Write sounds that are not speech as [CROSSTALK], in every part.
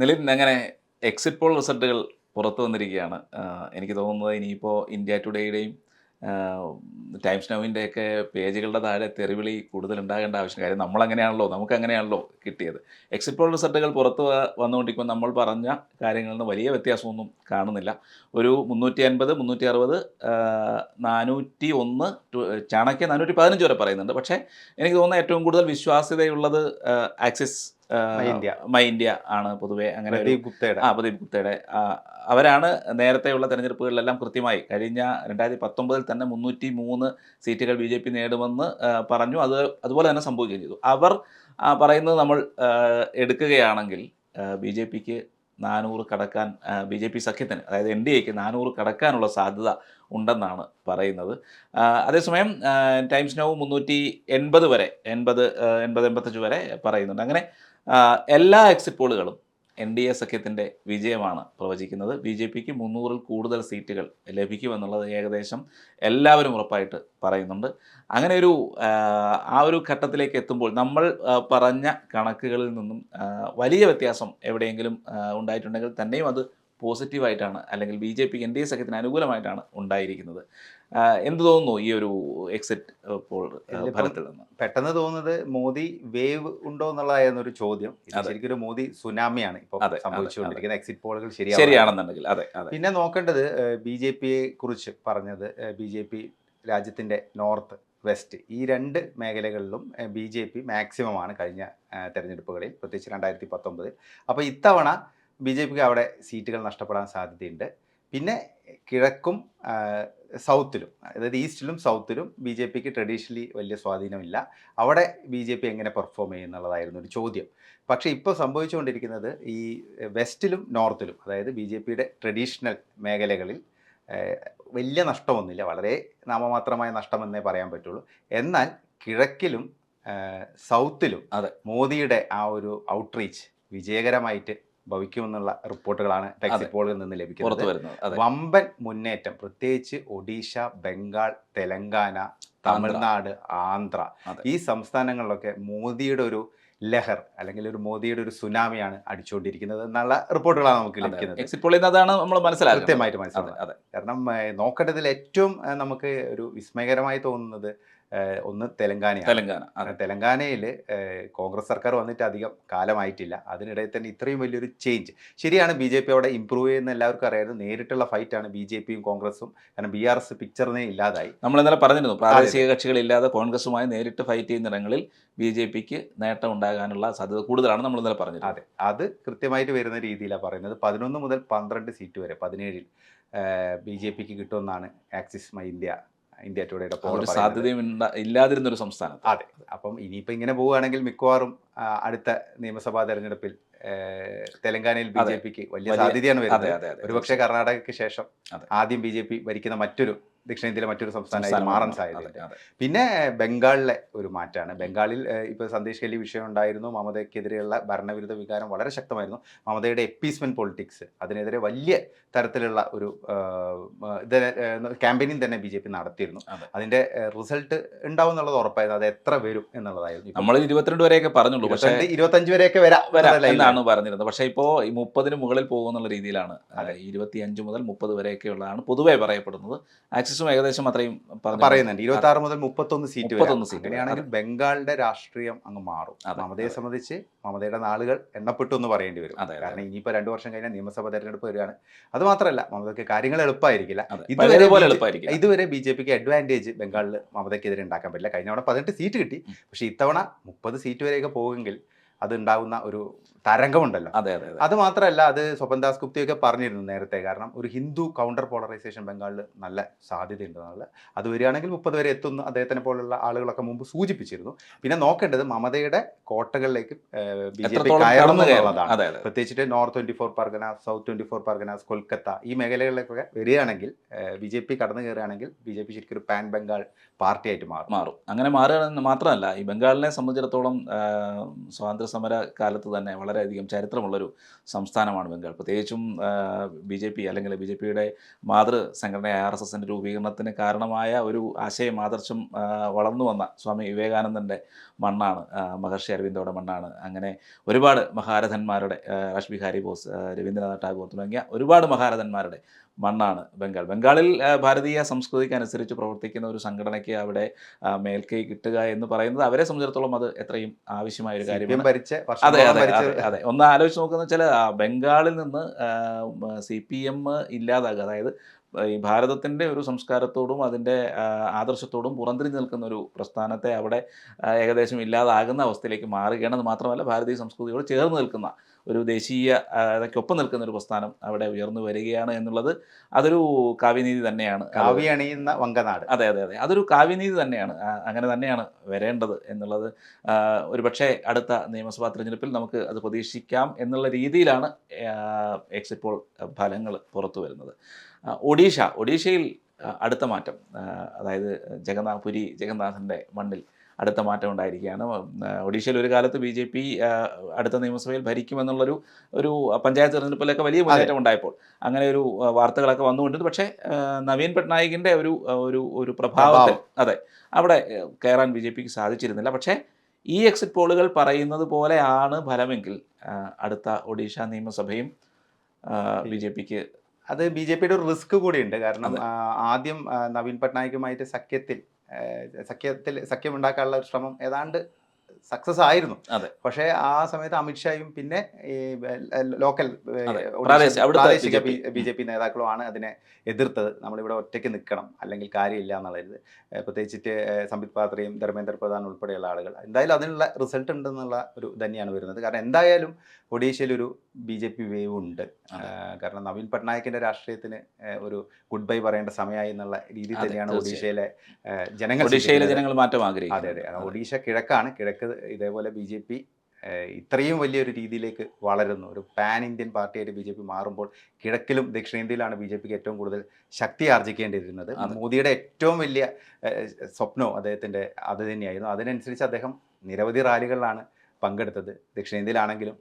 നിലിൻ അങ്ങനെ exit poll റിസൾട്ടുകൾ പുറത്തു വന്നിരിക്കുകയാണ്. എനിക്ക് തോന്നുന്നത് ഇനിയിപ്പോൾ ഇന്ത്യ ടുഡേയുടെയും ടൈംസ് നൗവിന്റെയൊക്കെ പേജുകളുടെ താഴെ തെറിവിളി കൂടുതൽ ഉണ്ടാകേണ്ട ആവശ്യം. കാര്യം നമ്മളങ്ങനെയാണല്ലോ നമുക്കങ്ങനെയാണല്ലോ കിട്ടിയത്. എക്സിറ്റ് പോൾ റിസൾട്ടുകൾ പുറത്ത് വന്നുകൊണ്ടിരിക്കുമ്പോൾ നമ്മൾ പറഞ്ഞ കാര്യങ്ങളിൽ നിന്ന് വലിയ വ്യത്യാസമൊന്നും കാണുന്നില്ല. ഒരു മുന്നൂറ്റി അൻപത് മുന്നൂറ്റി അറുപത് നാനൂറ്റി ഒന്ന് ചാണക്യ നാനൂറ്റി പതിനഞ്ച് വരെ പറയുന്നുണ്ട്. പക്ഷേ എനിക്ക് തോന്നുന്ന ഏറ്റവും കൂടുതൽ വിശ്വാസ്യതയുള്ളത് ആക്സിസ് മൈ ഇന്ത്യ. ആണ് പൊതുവെ അങ്ങനെ പ്രദീപ് ഗുപ്തയുടെ. ആ പ്രദീപ് ഗുപ്തയുടെ. അവരാണ് നേരത്തെയുള്ള തെരഞ്ഞെടുപ്പുകളിലെല്ലാം കൃത്യമായി. കഴിഞ്ഞ രണ്ടായിരത്തി പത്തൊമ്പതിൽ തന്നെ മുന്നൂറ്റി മൂന്ന് സീറ്റുകൾ ബി ജെ പി നേടുമെന്ന് പറഞ്ഞു. അത് അതുപോലെ തന്നെ സംഭവിക്കുകയും ചെയ്തു. അവർ പറയുന്നത് നമ്മൾ എടുക്കുകയാണെങ്കിൽ ബി ജെ പിക്ക് നാനൂറ് കടക്കാൻ ബി ജെ പി സഖ്യത്തിന് അതായത് എൻ ഡി എക്ക് നാനൂറ് കടക്കാനുള്ള സാധ്യത ഉണ്ടെന്നാണ് പറയുന്നത്. അതേസമയം ടൈംസ് നൗ മുന്നൂറ്റി എൺപത് വരെ എൺപത് എൺപത് എൺപത്തഞ്ച് വരെ പറയുന്നുണ്ട്. അങ്ങനെ എല്ലാ എക്സിറ്റ് പോളുകളും എൻ ഡി എ സഖ്യത്തിന്റെ വിജയമാണ് പ്രവചിക്കുന്നത്. ബി ജെ പിക്ക് മുന്നൂറിൽ കൂടുതൽ സീറ്റുകൾ ലഭിക്കുമെന്നുള്ളത് ഏകദേശം എല്ലാവരും ഉറപ്പായിട്ട് പറയുന്നുണ്ട്. അങ്ങനെ ഒരു ആ, ഒരു ഘട്ടത്തിലേക്ക് എത്തുമ്പോൾ നമ്മൾ പറഞ്ഞ കണക്കുകളിൽ നിന്നും വലിയ വ്യത്യാസം എവിടെയെങ്കിലും ഉണ്ടായിട്ടുണ്ടെങ്കിൽ തന്നെയും അത് പോസിറ്റീവായിട്ടാണ് അല്ലെങ്കിൽ ബി ജെ പിക്ക് എൻ ഡി എ സഖ്യത്തിന് അനുകൂലമായിട്ടാണ് ഉണ്ടായിരിക്കുന്നത്. എന്ത് തോന്നുന്നു ഈ ഒരു എക്സിറ്റ് പോൾ ഫലത്തിൽ നിന്ന്? പെട്ടെന്ന് തോന്നുന്നത് മോദി വേവ് ഉണ്ടോ എന്നുള്ളതായിരുന്നു ഒരു ചോദ്യം. ശരിക്കും ഒരു മോദി സുനാമിയാണ്. ഇപ്പോൾ സംഭവിച്ചുകൊണ്ടിരിക്കുന്നത് എക്സിറ്റ് പോളുകൾ ശരിയാണ് ശരിയാണെന്നുണ്ടെങ്കിൽ അതെ പിന്നെ നോക്കേണ്ടത് ബി ജെ പിയെ കുറിച്ച് പറഞ്ഞത് ബി ജെ പി രാജ്യത്തിന്റെ നോർത്ത് വെസ്റ്റ് ഈ രണ്ട് മേഖലകളിലും ബി ജെ പി മാക്സിമമാണ് കഴിഞ്ഞ ആ, തെരഞ്ഞെടുപ്പുകളിൽ പ്രത്യേകിച്ച് രണ്ടായിരത്തി പത്തൊമ്പതിൽ. അപ്പോൾ ഇത്തവണ ബി ജെ പിക്ക് അവിടെ സീറ്റുകൾ നഷ്ടപ്പെടാൻ സാധ്യതയുണ്ട്. പിന്നെ കിഴക്കും സൗത്തിലും അതായത് ഈസ്റ്റിലും സൗത്തിലും ബി ജെ പിക്ക് ട്രഡീഷണലി വലിയ സ്വാധീനമില്ല. അവിടെ ബി ജെ പി എങ്ങനെ പെർഫോം ചെയ്യും എന്നുള്ളതായിരുന്നു ഒരു ചോദ്യം. പക്ഷേ ഇപ്പോൾ സംഭവിച്ചുകൊണ്ടിരിക്കുന്നത് ഈ വെസ്റ്റിലും നോർത്തിലും അതായത് ബി ജെ പിയുടെ ട്രഡീഷണൽ മേഖലകളിൽ വലിയ നഷ്ടമൊന്നുമില്ല. വളരെ നാമമാത്രമായ നഷ്ടമെന്നേ പറയാൻ പറ്റുള്ളൂ. എന്നാൽ കിഴക്കിലും സൗത്തിലും അതെ. മോദിയുടെ ആ ഒരു ഔട്ട്റീച്ച് വിജയകരമായിട്ട് ഭവിക്കുമെന്നുള്ള റിപ്പോർട്ടുകളാണ്. എക്സിറ്റ് പോളിൽ നിന്ന് ലഭിക്കുന്നത്. വമ്പൻ മുന്നേറ്റം പ്രത്യേകിച്ച് ഒഡീഷ ബംഗാൾ തെലങ്കാന തമിഴ്നാട് ആന്ധ്ര. ഈ സംസ്ഥാനങ്ങളിലൊക്കെ മോദിയുടെ ഒരു ലഹർ അല്ലെങ്കിൽ ഒരു മോദിയുടെ ഒരു സുനാമിയാണ് അടിച്ചുകൊണ്ടിരിക്കുന്നത് എന്നുള്ള റിപ്പോർട്ടുകളാണ് നമുക്ക് ലഭിക്കുന്നത്. എക്സിറ്റ് പോളിൽ നിന്ന് അതാണ് നമ്മൾ മനസ്സിലാക്കുന്നത്. കൃത്യമായിട്ട് മനസ്സിലാക്കുന്നത്. അതെ കാരണം നോക്കേണ്ടതിൽ ഏറ്റവും നമുക്ക് ഒരു വിസ്മയകരമായി തോന്നുന്നത് ഒന്ന് തെലങ്കാനയാണ്. തെലങ്കാന തെലങ്കാനയിൽ കോൺഗ്രസ് സർക്കാർ വന്നിട്ട് അധികം കാലമായിട്ടില്ല. അതിനിടയിൽ തന്നെ ഇത്രയും വലിയൊരു ചേഞ്ച് ശരിയാണ് ബി ജെ പി അവിടെ ഇമ്പ്രൂവ് ചെയ്യുന്ന എല്ലാവർക്കും അറിയാം നേരിട്ടുള്ള ഫൈറ്റാണ് ബി ജെ പിയും കോൺഗ്രസും. കാരണം ബി ആർ എസ് പിക്ചറിനെ ഇല്ലാതായി. നമ്മൾ ഇന്നലെ പറഞ്ഞിരുന്നു പ്രാദേശിക കക്ഷികളില്ലാതെ കോൺഗ്രസുമായി നേരിട്ട് ഫൈറ്റ് ചെയ്യുന്നിടങ്ങളിൽ ബി ജെ പിക്ക് നേട്ടം ഉണ്ടാകാനുള്ള സാധ്യത കൂടുതലാണ് നമ്മൾ ഇന്നലെ പറഞ്ഞത് അതെ അത് കൃത്യമായിട്ട് വരുന്ന രീതിയിലാണ് പറയുന്നത്. പതിനൊന്ന് മുതൽ പന്ത്രണ്ട് സീറ്റ് വരെ പതിനേഴിൽ ബി ജെ പിക്ക് കിട്ടുമെന്നാണ് ആക്സിസ് മൈ ഇന്ത്യ ഇന്ത്യ ടുഡേയുടെ പോകുന്ന സാധ്യതയും ഇല്ലാതിരുന്നൊരു ഇല്ലാതിരുന്ന ഒരു സംസ്ഥാനം അതെ. അപ്പം ഇനിയിപ്പോൾ ഇങ്ങനെ പോവുകയാണെങ്കിൽ മിക്കവാറും അടുത്ത നിയമസഭാ തെരഞ്ഞെടുപ്പിൽ തെലങ്കാനയിൽ ബി. ജെ പിക്ക് വലിയ സാധ്യതയാണ് വരുന്നത്. ഒരുപക്ഷെ കർണാടകയ്ക്ക് ശേഷം ആദ്യം ബി ജെ പി ഭരിക്കുന്ന മറ്റൊരു ദക്ഷിണേന്ത്യയിലെ മറ്റൊരു സംസ്ഥാനമായി സംസ്ഥാനം മാറാൻ സാധ്യത സാധ്യതയുണ്ട് പിന്നെ ബംഗാളിലെ ഒരു മാറ്റമാണ്. ബംഗാളിൽ ഇപ്പോൾ സന്ദേശ് ഗലി വിഷയം ഉണ്ടായിരുന്നു മമതയ്ക്കെതിരെയുള്ള ഭരണവിരുദ്ധ വികാരം വളരെ ശക്തമായിരുന്നു. മമതയുടെ എപ്പീസ്മെന്റ് പൊളിറ്റിക്സ് അതിനെതിരെ വലിയ തരത്തിലുള്ള ഒരു ക്യാമ്പയിനിങ് തന്നെ ബി ജെ പി നടത്തിയിരുന്നു. അതിന്റെ റിസൾട്ട് ഉണ്ടാവും എന്നുള്ളത് ഉറപ്പായിരുന്നു. അത് എത്ര വരും എന്നുള്ളതായിരുന്നു. നമ്മൾ ഇരുപത്തിരണ്ട് വരെയൊക്കെ പറഞ്ഞുള്ളൂ. പക്ഷേ ഇരുപത്തഞ്ച് വരെയൊക്കെ വരാം. എന്നാണ് പറഞ്ഞിരുന്നത്. പക്ഷേ ഇപ്പോൾ ഈ മുപ്പതിന് മുകളിൽ പോകുന്നുള്ള രീതിയിലാണ്. ഇരുപത്തി അഞ്ച് മുതൽ മുപ്പത് വരെയൊക്കെയുള്ളതാണ് പൊതുവെ പറയപ്പെടുന്നത്. ആക്സിസും ഏകദേശം അത്രയും പറയുന്നുണ്ട്. ഇരുപത്തി ആറ് മുതൽ മുപ്പത്തൊന്ന് സീറ്റ് മുപ്പത്തൊന്ന് 31 സീറ്റ്. അങ്ങനെയാണെങ്കിൽ ബംഗാളിന്റെ രാഷ്ട്രീയം അങ്ങ് മാറും. മമതയെ. സംബന്ധിച്ച് മമതയുടെ നാളുകൾ എണ്ണപ്പെട്ടു എന്ന് പറയേണ്ടി വരും. കാരണം ഇനിയിപ്പോൾ രണ്ടു വർഷം കഴിഞ്ഞാൽ നിയമസഭാ തെരഞ്ഞെടുപ്പ് വരികയാണ്. അത് മാത്രമല്ല മമതയ്ക്ക് കാര്യങ്ങൾ എളുപ്പമായിരിക്കില്ല. ഇതുവരെ ഇതുവരെ ബി ജെ പിക്ക് അഡ്വാന്റേജ് ബംഗാളിൽ മമതയ്ക്കെതിരെ ഉണ്ടാക്കാൻ പറ്റില്ല. കഴിഞ്ഞ തവണ പതിനെട്ട് സീറ്റ് കിട്ടി. പക്ഷേ ഇത്തവണ മുപ്പത് സീറ്റ് വരെയൊക്കെ പോകുമെങ്കിൽ അത് ഉണ്ടാകുന്ന ഒരു തരംഗമുണ്ടല്ലോ. അതെ അതെ അതെ. മാത്രമല്ല അത് സ്വപൻ ദാസ് ഗുപ്തിയൊക്കെ പറഞ്ഞിരുന്നു നേരത്തെ. കാരണം ഒരു ഹിന്ദു കൗണ്ടർ പോളറൈസേഷൻ ബംഗാളിൽ നല്ല സാധ്യതയുണ്ടെന്നുള്ള അത് വരികയാണെങ്കിൽ മുപ്പത് വരെ എത്തുന്നു അദ്ദേഹത്തിനെ പോലുള്ള ആളുകളൊക്കെ മുമ്പ് സൂചിപ്പിച്ചിരുന്നു. പിന്നെ നോക്കേണ്ടത് മമതയുടെ കോട്ടകളിലേക്ക് ബി ജെ പി കയറുന്നു എന്നുള്ളതാണ്. പ്രത്യേകിച്ചിട്ട് north twenty four Parganas south twenty four Parganas Kolkata ഈ മേഖലകളിലേക്കൊക്കെ വരികയാണെങ്കിൽ ബി ജെ പി കടന്നു കയറുകയാണെങ്കിൽ ബി ജെ പി ശരിക്കും ഒരു പാൻ ബംഗാൾ പാർട്ടിയായിട്ട് മാറും. മാറും. അങ്ങനെ മാറുക മാത്രമല്ല ഈ ബംഗാളിനെ സംബന്ധിച്ചിടത്തോളം സ്വാതന്ത്ര്യ സമര കാലത്ത് തന്നെ വളരെയധികം ചരിത്രമുള്ളൊരു സംസ്ഥാനമാണ് ബംഗാൾ. പ്രത്യേകിച്ചും ബി ജെ പി അല്ലെങ്കിൽ ബി ജെ പിയുടെ മാതൃ സംഘടനയായ ആർ എസ് എസിന്റെ രൂപീകരണത്തിന് കാരണമായ ഒരു ആശയം ആദർശം വളർന്നു വന്ന സ്വാമി വിവേകാനന്ദന്റെ മണ്ണാണ് മഹർഷി അരവിന്ദോടെ മണ്ണാണ്. അങ്ങനെ ഒരുപാട് മഹാരഥന്മാരുടെ ആ, ബിഹാരി ബോസ് രവീന്ദ്രനാഥ് ടാഗോർ തുടങ്ങിയ ഒരുപാട് മഹാരഥന്മാരുടെ മണ്ണാണ് ബംഗാൾ. ബംഗാളിൽ ഭാരതീയ സംസ്കൃതിക്ക് അനുസരിച്ച് പ്രവർത്തിക്കുന്ന ഒരു സംഘടനയ്ക്ക് അവിടെ മേൽക്കൈ കിട്ടുക എന്ന് പറയുന്നത് അവരെ സംബന്ധിച്ചിടത്തോളം അത് എത്രയും ആവശ്യമായ ഒരു കാര്യം കാര്യമാണ്. അതെ അതെ അതെ ഒന്ന് ആലോചിച്ച് നോക്കുന്ന വെച്ചാൽ ബംഗാളിൽ നിന്ന് സി പി എം ഇല്ലാതാകുക അതായത് ഈ ഭാരതത്തിന്റെ ഒരു സംസ്കാരത്തോടും അതിന്റെ ആദർശത്തോടും പുറംതിരിഞ്ഞ് നിൽക്കുന്ന ഒരു പ്രസ്ഥാനത്തെ അവിടെ ഏകദേശം ഇല്ലാതാകുന്ന അവസ്ഥയിലേക്ക് മാറുകയാണ്. അത് മാത്രമല്ല ഭാരതീയ സംസ്കൃതിയോട് ചേർന്ന് നിൽക്കുന്ന ഒരു ദേശീയ ആ, അതൊക്കൊപ്പം നിൽക്കുന്ന ഒരു പ്രസ്ഥാനം അവിടെ ഉയർന്നു വരികയാണ് എന്നുള്ളത് അതൊരു കാവ്യനീതി തന്നെയാണ്. കാവ്യണിയുന്ന കാവ്യ വങ്കനാട് അതെ അതെ അതെ. അതൊരു കാവ്യനീതി തന്നെയാണ്. അങ്ങനെ തന്നെയാണ് വരേണ്ടത് എന്നുള്ളത്. ഒരു പക്ഷേ അടുത്ത നിയമസഭാ തെരഞ്ഞെടുപ്പിൽ നമുക്ക് അത് പ്രതീക്ഷിക്കാം എന്നുള്ള രീതിയിലാണ് എക്സിറ്റ് പോൾ ഫലങ്ങൾ പുറത്തു വരുന്നത്. ഒഡീഷ ഒഡീഷയിൽ അടുത്ത മാറ്റം അതായത് ജഗന്നാഥ് പുരി ജഗന്നാഥന്റെ മണ്ണിൽ അടുത്ത മാറ്റം ഉണ്ടായിരിക്കുകയാണ്. ഒഡീഷയിൽ ഒരു കാലത്ത് ബി ജെ പി അടുത്ത നിയമസഭയിൽ ഭരിക്കുമെന്നുള്ളൊരു ഒരു പഞ്ചായത്ത് തെരഞ്ഞെടുപ്പിലൊക്കെ വലിയ മുന്നേറ്റം ഉണ്ടായപ്പോൾ അങ്ങനെ ഒരു വാർത്തകളൊക്കെ വന്നുകൊണ്ടിരുന്നു. പക്ഷേ നവീൻ പട്നായിക്കിന്റെ ഒരു ഒരു ഒരു പ്രഭാവത്തിൽ അതെ അവിടെ കയറാൻ ബി ജെ പിക്ക് സാധിച്ചിരുന്നില്ല. പക്ഷേ ഈ എക്സിറ്റ് പോളുകൾ പറയുന്നത് പോലെയാണ് ഫലമെങ്കിൽ അടുത്ത ഒഡീഷ നിയമസഭയും ബി ജെ പിക്ക് അത് ബി ജെ പിയുടെ ഒരു റിസ്ക് കൂടിയുണ്ട്. കാരണം ആദ്യം നവീൻ പട്നായിക്കുമായിട്ട് സഖ്യത്തിൽ സഖ്യത്തിൽ സഖ്യം ഉണ്ടാക്കാനുള്ള ഒരു ശ്രമം ഏതാണ്ട് സക്സസ് ആയിരുന്നു അതെ. പക്ഷേ ആ സമയത്ത് അമിത്ഷായും പിന്നെ ഈ ലോക്കൽ. പ്രാദേശിക-. ബി ജെ പി നേതാക്കളുമാണ് അതിനെ എതിർത്തത് നമ്മളിവിടെ ഒറ്റയ്ക്ക് നിൽക്കണം അല്ലെങ്കിൽ കാര്യമില്ല എന്നുള്ളത് പ്രത്യേകിച്ചിട്ട് സംബിത് പാത്രയും ധർമ്മേന്ദ്ര പ്രധാൻ ഉൾപ്പെടെയുള്ള ആളുകൾ എന്തായാലും അതിനുള്ള റിസൾട്ട് ഉണ്ടെന്നുള്ള ഒരു തന്നെയാണ് വരുന്നത് കാരണം എന്തായാലും ഒഡീഷയിൽ ഒരു ബി ജെ പി വേവ് ഉണ്ട് കാരണം നവീൻ പട്നായിക്കിന്റെ രാഷ്ട്രീയത്തിന് ഒരു ഗുഡ് ബൈ പറയേണ്ട സമയമായി എന്നുള്ള രീതി തന്നെയാണ്. ഒഡീഷയിലെ ജനങ്ങൾ ഒഡീഷയിലെ ജനങ്ങൾ മാറ്റം അതെ ആഗ്രഹിക്കുന്നു അതെ. കാരണം ഒഡീഷ കിഴക്കാണ്. കിഴക്ക് ഇതേപോലെ ബി ജെ പി ഇത്രയും വലിയൊരു രീതിയിലേക്ക് വളരുന്നു. ഒരു പാൻ ഇന്ത്യൻ പാർട്ടിയായിട്ട് ബി ജെ പി മാറുമ്പോൾ കിഴക്കിലും ദക്ഷിണേന്ത്യയിലാണ് ബി ജെ പിക്ക് ഏറ്റവും കൂടുതൽ ശക്തി ആർജിക്കേണ്ടിയിരുന്നത് അതെ. മോദിയുടെ ഏറ്റവും വലിയ സ്വപ്നവും അദ്ദേഹത്തിന്റെ അത് തന്നെയായിരുന്നു. അതിനനുസരിച്ച് അദ്ദേഹം നിരവധി റാലികളിലാണ് പങ്കെടുത്തത് ദക്ഷിണേന്ത്യയിലാണെങ്കിലും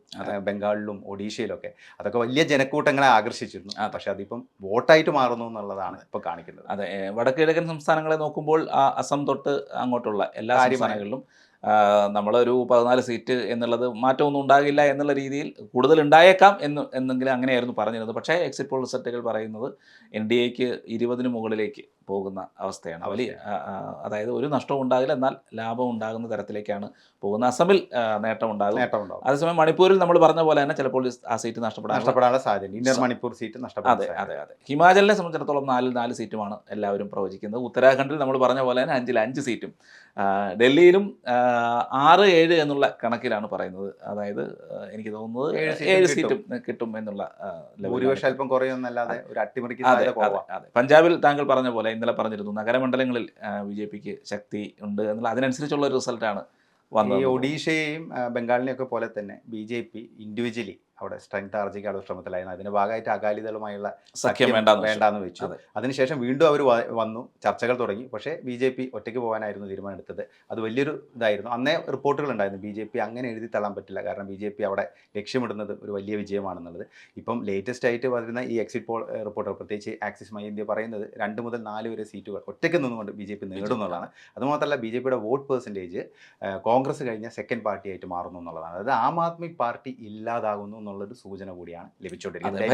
ബംഗാളിലും ഒഡീഷയിലൊക്കെ. അതൊക്കെ വലിയ ജനക്കൂട്ടങ്ങളെ ആകർഷിച്ചിരുന്നു. പക്ഷെ അതിപ്പം വോട്ടായിട്ട് മാറുന്നു എന്നുള്ളതാണ് ഇപ്പൊ കാണിക്കുന്നത്. അതെ ഏ, വടക്ക് കിഴക്കൻ സംസ്ഥാനങ്ങളെ നോക്കുമ്പോൾ ആ അസം തൊട്ട് അങ്ങോട്ടുള്ള എല്ലാ സംസ്ഥാനങ്ങളിലും നമ്മളൊരു പതിനാല് സീറ്റ് എന്നുള്ളത് മാറ്റമൊന്നും ഉണ്ടാകില്ല എന്നുള്ള രീതിയിൽ കൂടുതൽ ഉണ്ടായേക്കാം എന്ന് എന്നെങ്കിലും അങ്ങനെയായിരുന്നു പറഞ്ഞിരുന്നത്. പക്ഷേ എക്സിറ്റ് പോൾ റിസൾട്ടുകൾ പറയുന്നത് എൻ ഡി എക്ക് ഇരുപതിന് മുകളിലേക്ക് പോകുന്ന അവസ്ഥയാണ്. വലിയ അതായത് ഒരു നഷ്ടവും ഉണ്ടാകില്ല എന്നാൽ ലാഭം ഉണ്ടാകുന്ന തരത്തിലേക്കാണ് പോകുന്ന അസമിൽ നേട്ടം ഉണ്ടാകും അതേസമയം മണിപ്പൂരിൽ നമ്മൾ പറഞ്ഞ പോലെ തന്നെ ചിലപ്പോൾ ആ സീറ്റ് നഷ്ടപ്പെടാൻ നഷ്ടപ്പെടാനുള്ള സാധ്യത ഇന്നർ മണിപ്പൂർ സീറ്റ് നഷ്ടപ്പെടും അതെ അതെ അതെ. ഹിമാചലിനെ സംബന്ധിച്ചിടത്തോളം നാലിൽ നാല് സീറ്റുമാണ് എല്ലാവരും പ്രവചിക്കുന്നത്. ഉത്തരാഖണ്ഡിൽ നമ്മൾ പറഞ്ഞ പോലെ തന്നെ അഞ്ചിൽ അഞ്ച് സീറ്റും. ഡൽഹിയിലും ആറ് ഏഴ് എന്നുള്ള കണക്കിലാണ് പറയുന്നത്. അതായത് എനിക്ക് തോന്നുന്നത് ഏഴ് സീറ്റും കിട്ടും. എന്നുള്ള ഭൂരിപക്ഷം അല്പം കുറയുമെന്നല്ലാതെ ഒരു അട്ടിമറിക്ക് അതെ സാധ്യത അതെ. പഞ്ചാബിൽ താങ്കൾ പറഞ്ഞ പോലെ ഇന്നലെ പറഞ്ഞിരുന്നു. നഗരമണ്ഡലങ്ങളിൽ ബി ജെ പിക്ക് ശക്തി ഉണ്ട് എന്നുള്ള അതിനനുസരിച്ചുള്ള ഒരു റിസൾട്ടാണ് ഈ വന്നത് ഒഡീഷയെയും ബംഗാളിനെയൊക്കെ ബംഗാളിനെയും പോലെ തന്നെ ബി ജെ പി ഇൻഡിവിജ്വലി അവിടെ സ്ട്രെങ്ത് ആർജിക്കാനുള്ള ശ്രമത്തിലായിരുന്നു. അതിന്റെ ഭാഗമായിട്ട് അകാലിദളുമായുള്ള സഖ്യം വേണ്ടാന്ന് വെച്ചു. അതിനുശേഷം വീണ്ടും അവർ വന്നു. ചർച്ചകൾ തുടങ്ങി. പക്ഷേ ബി ജെ പി ഒറ്റയ്ക്ക് പോകാനായിരുന്നു തീരുമാനമെടുത്തത്. അത് വലിയൊരു ഇതായിരുന്നു. അന്നേ റിപ്പോർട്ടുകൾ ഉണ്ടായിരുന്നു. ബി ജെ പി അങ്ങനെ എഴുതി തള്ളാൻ പറ്റില്ല. കാരണം ബി ജെ പി അവിടെ ലക്ഷ്യമിടുന്നത് ഒരു വലിയ വിജയമാണെന്നുള്ളത്. ഇപ്പം ലേറ്റസ്റ്റ് ആയിട്ട് വരുന്ന ഈ എക്സിറ്റ് പോൾ റിപ്പോർട്ടുകൾ പ്രത്യേകിച്ച് ആക്സിസ് മൈ ഇന്ത്യ പറയുന്നത് രണ്ട് മുതൽ നാല് വരെ സീറ്റുകൾ ഒറ്റയ്ക്ക് നിന്നുകൊണ്ട് ബി ജെ പി നേടുന്നുള്ളതാണ് അതുമാത്രമല്ല ബി ജെ പിയുടെ വോട്ട് പെർസെന്റേജ് കോൺഗ്രസ് കഴിഞ്ഞ സെക്കൻഡ് പാർട്ടിയായിട്ട് മാറുന്നു എന്നുള്ളതാണ്. അതായത് ആം ആദ്മി പാർട്ടി ഇല്ലാതാകുന്നു എന്നുള്ളൊരു സൂചന കൂടിയാണ് ലഭിച്ചുകൊണ്ടിരിക്കുന്നത്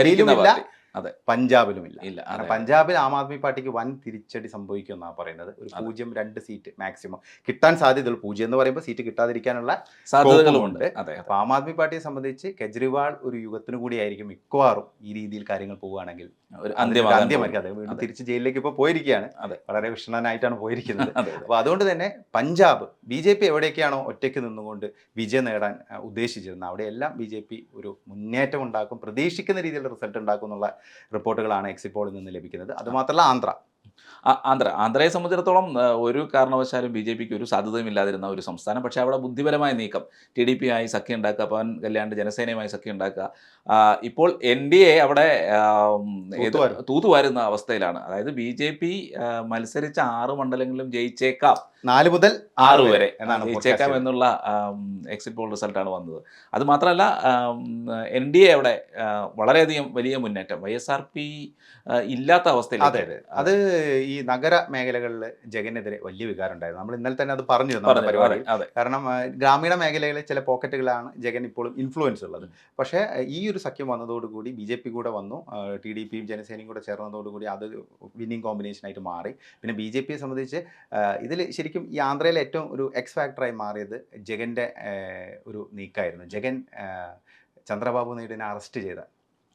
അതെ. പഞ്ചാബിലും ഇല്ല ഇല്ല. പഞ്ചാബിൽ ആം ആദ്മി പാർട്ടിക്ക് വൻ തിരിച്ചടി സംഭവിക്കും എന്നാണ് പറയുന്നത് ഒരു. പൂജ്യം രണ്ട് സീറ്റ് മാക്സിമം കിട്ടാൻ സാധ്യതയുള്ളൂ പൂജ്യം എന്ന് പറയുമ്പോൾ സീറ്റ് കിട്ടാതിരിക്കാനുള്ള സാധ്യതകളുണ്ട്. അതെ അപ്പോൾ ആം ആദ്മി പാർട്ടിയെ സംബന്ധിച്ച് കെജ്രിവാൾ ഒരു യുഗത്തിനു കൂടിയായിരിക്കും മിക്കവാറും ഈ രീതിയിൽ കാര്യങ്ങൾ പോവുകയാണെങ്കിൽ ഒരു അന്ത്യമായിരിക്കും അതെ വീണ്ടും തിരിച്ച് ജയിലിലേക്ക് ഇപ്പോൾ പോയിരിക്കുകയാണ്. അതെ. വളരെ വിഷണനായിട്ടാണ് പോയിരിക്കുന്നത്. അപ്പോൾ അതുകൊണ്ട് തന്നെ പഞ്ചാബ് ബി ജെ പി എവിടെയൊക്കെയാണോ ഒറ്റയ്ക്ക് നിന്നുകൊണ്ട് വിജയം നേടാൻ ഉദ്ദേശിച്ചിരുന്നത്. അവിടെയെല്ലാം ബി ജെ പി ഒരു മുന്നേറ്റം ഉണ്ടാക്കും പ്രതീക്ഷിക്കുന്ന രീതിയിലുള്ള റിസൾട്ട് ഉണ്ടാക്കും എന്നുള്ള റിപ്പോർട്ടുകളാണ് എക്സിപ്പോളിൽ പോളിൽ നിന്ന് ലഭിക്കുന്നത്. അതുമാത്രമല്ല ആന്ധ്ര. ആന്ധ്ര. ആന്ധ്രയെ സംബന്ധിച്ചിടത്തോളം ഒരു കാരണവശാലും ബി ജെ പിക്ക് ഒരു സാധ്യതയും ഇല്ലാതിരുന്ന ഒരു സംസ്ഥാനം. പക്ഷേ അവിടെ ബുദ്ധിപരമായ നീക്കം ടി ഡി പി ആയി സഖ്യം ഉണ്ടാക്കുക പവൻ കല്യാണ്ട് ജനസേനയുമായി സഖ്യം ഉണ്ടാക്കുക ഇപ്പോൾ എൻ ഡി എ അവിടെ. തൂത്തുവാരുന്ന അവസ്ഥയിലാണ്. അതായത് ബി ജെ പി മത്സരിച്ച ആറ് മണ്ഡലങ്ങളിലും ജയിച്ചേക്കാം. നാല് മുതൽ ആറ് വരെ എന്നാണ് ജയിച്ചേക്കാം എന്നുള്ള എക്സിറ്റ് പോൾ റിസൾട്ടാണ് വന്നത്. അത് മാത്രമല്ല എൻ ഡി എ അവിടെ വളരെയധികം വലിയ മുന്നേറ്റം. വൈ എസ് ആർ പി ഇല്ലാത്ത അവസ്ഥയിൽ അതെ അതെ. അത് ഈ നഗര മേഖലകളിൽ ജഗനെതിരെ വലിയ വികാരം ഉണ്ടായിരുന്നു നമ്മൾ ഇന്നലെ തന്നെ അത് പറഞ്ഞു നമ്മുടെ പരിപാടി. കാരണം ഗ്രാമീണ മേഖലകളിലെ ചില പോക്കറ്റുകളാണ് ജഗൻ ഇപ്പോഴും ഇൻഫ്ലുവൻസ് ഉള്ളത്. പക്ഷേ ഈ ഒരു സഖ്യം വന്നതോടുകൂടി ബി ജെ പി കൂടെ വന്നു ടി ഡി പിയും ജനസേനയും കൂടെ ചേർന്നതോടുകൂടി അത് വിന്നിങ് കോമ്പിനേഷനായിട്ട് മാറി. പിന്നെ ബി ജെ പിയെ സംബന്ധിച്ച് ഇതിൽ ശരിക്കും ഈ ആന്ധ്രയിലെ ഏറ്റവും ഒരു എക്സ് ഫാക്ടറായി മാറിയത് ജഗന്റെ ഒരു നീക്കമായിരുന്നു ജഗൻ ചന്ദ്രബാബു നായിഡുവിനെ അറസ്റ്റ് ചെയ്ത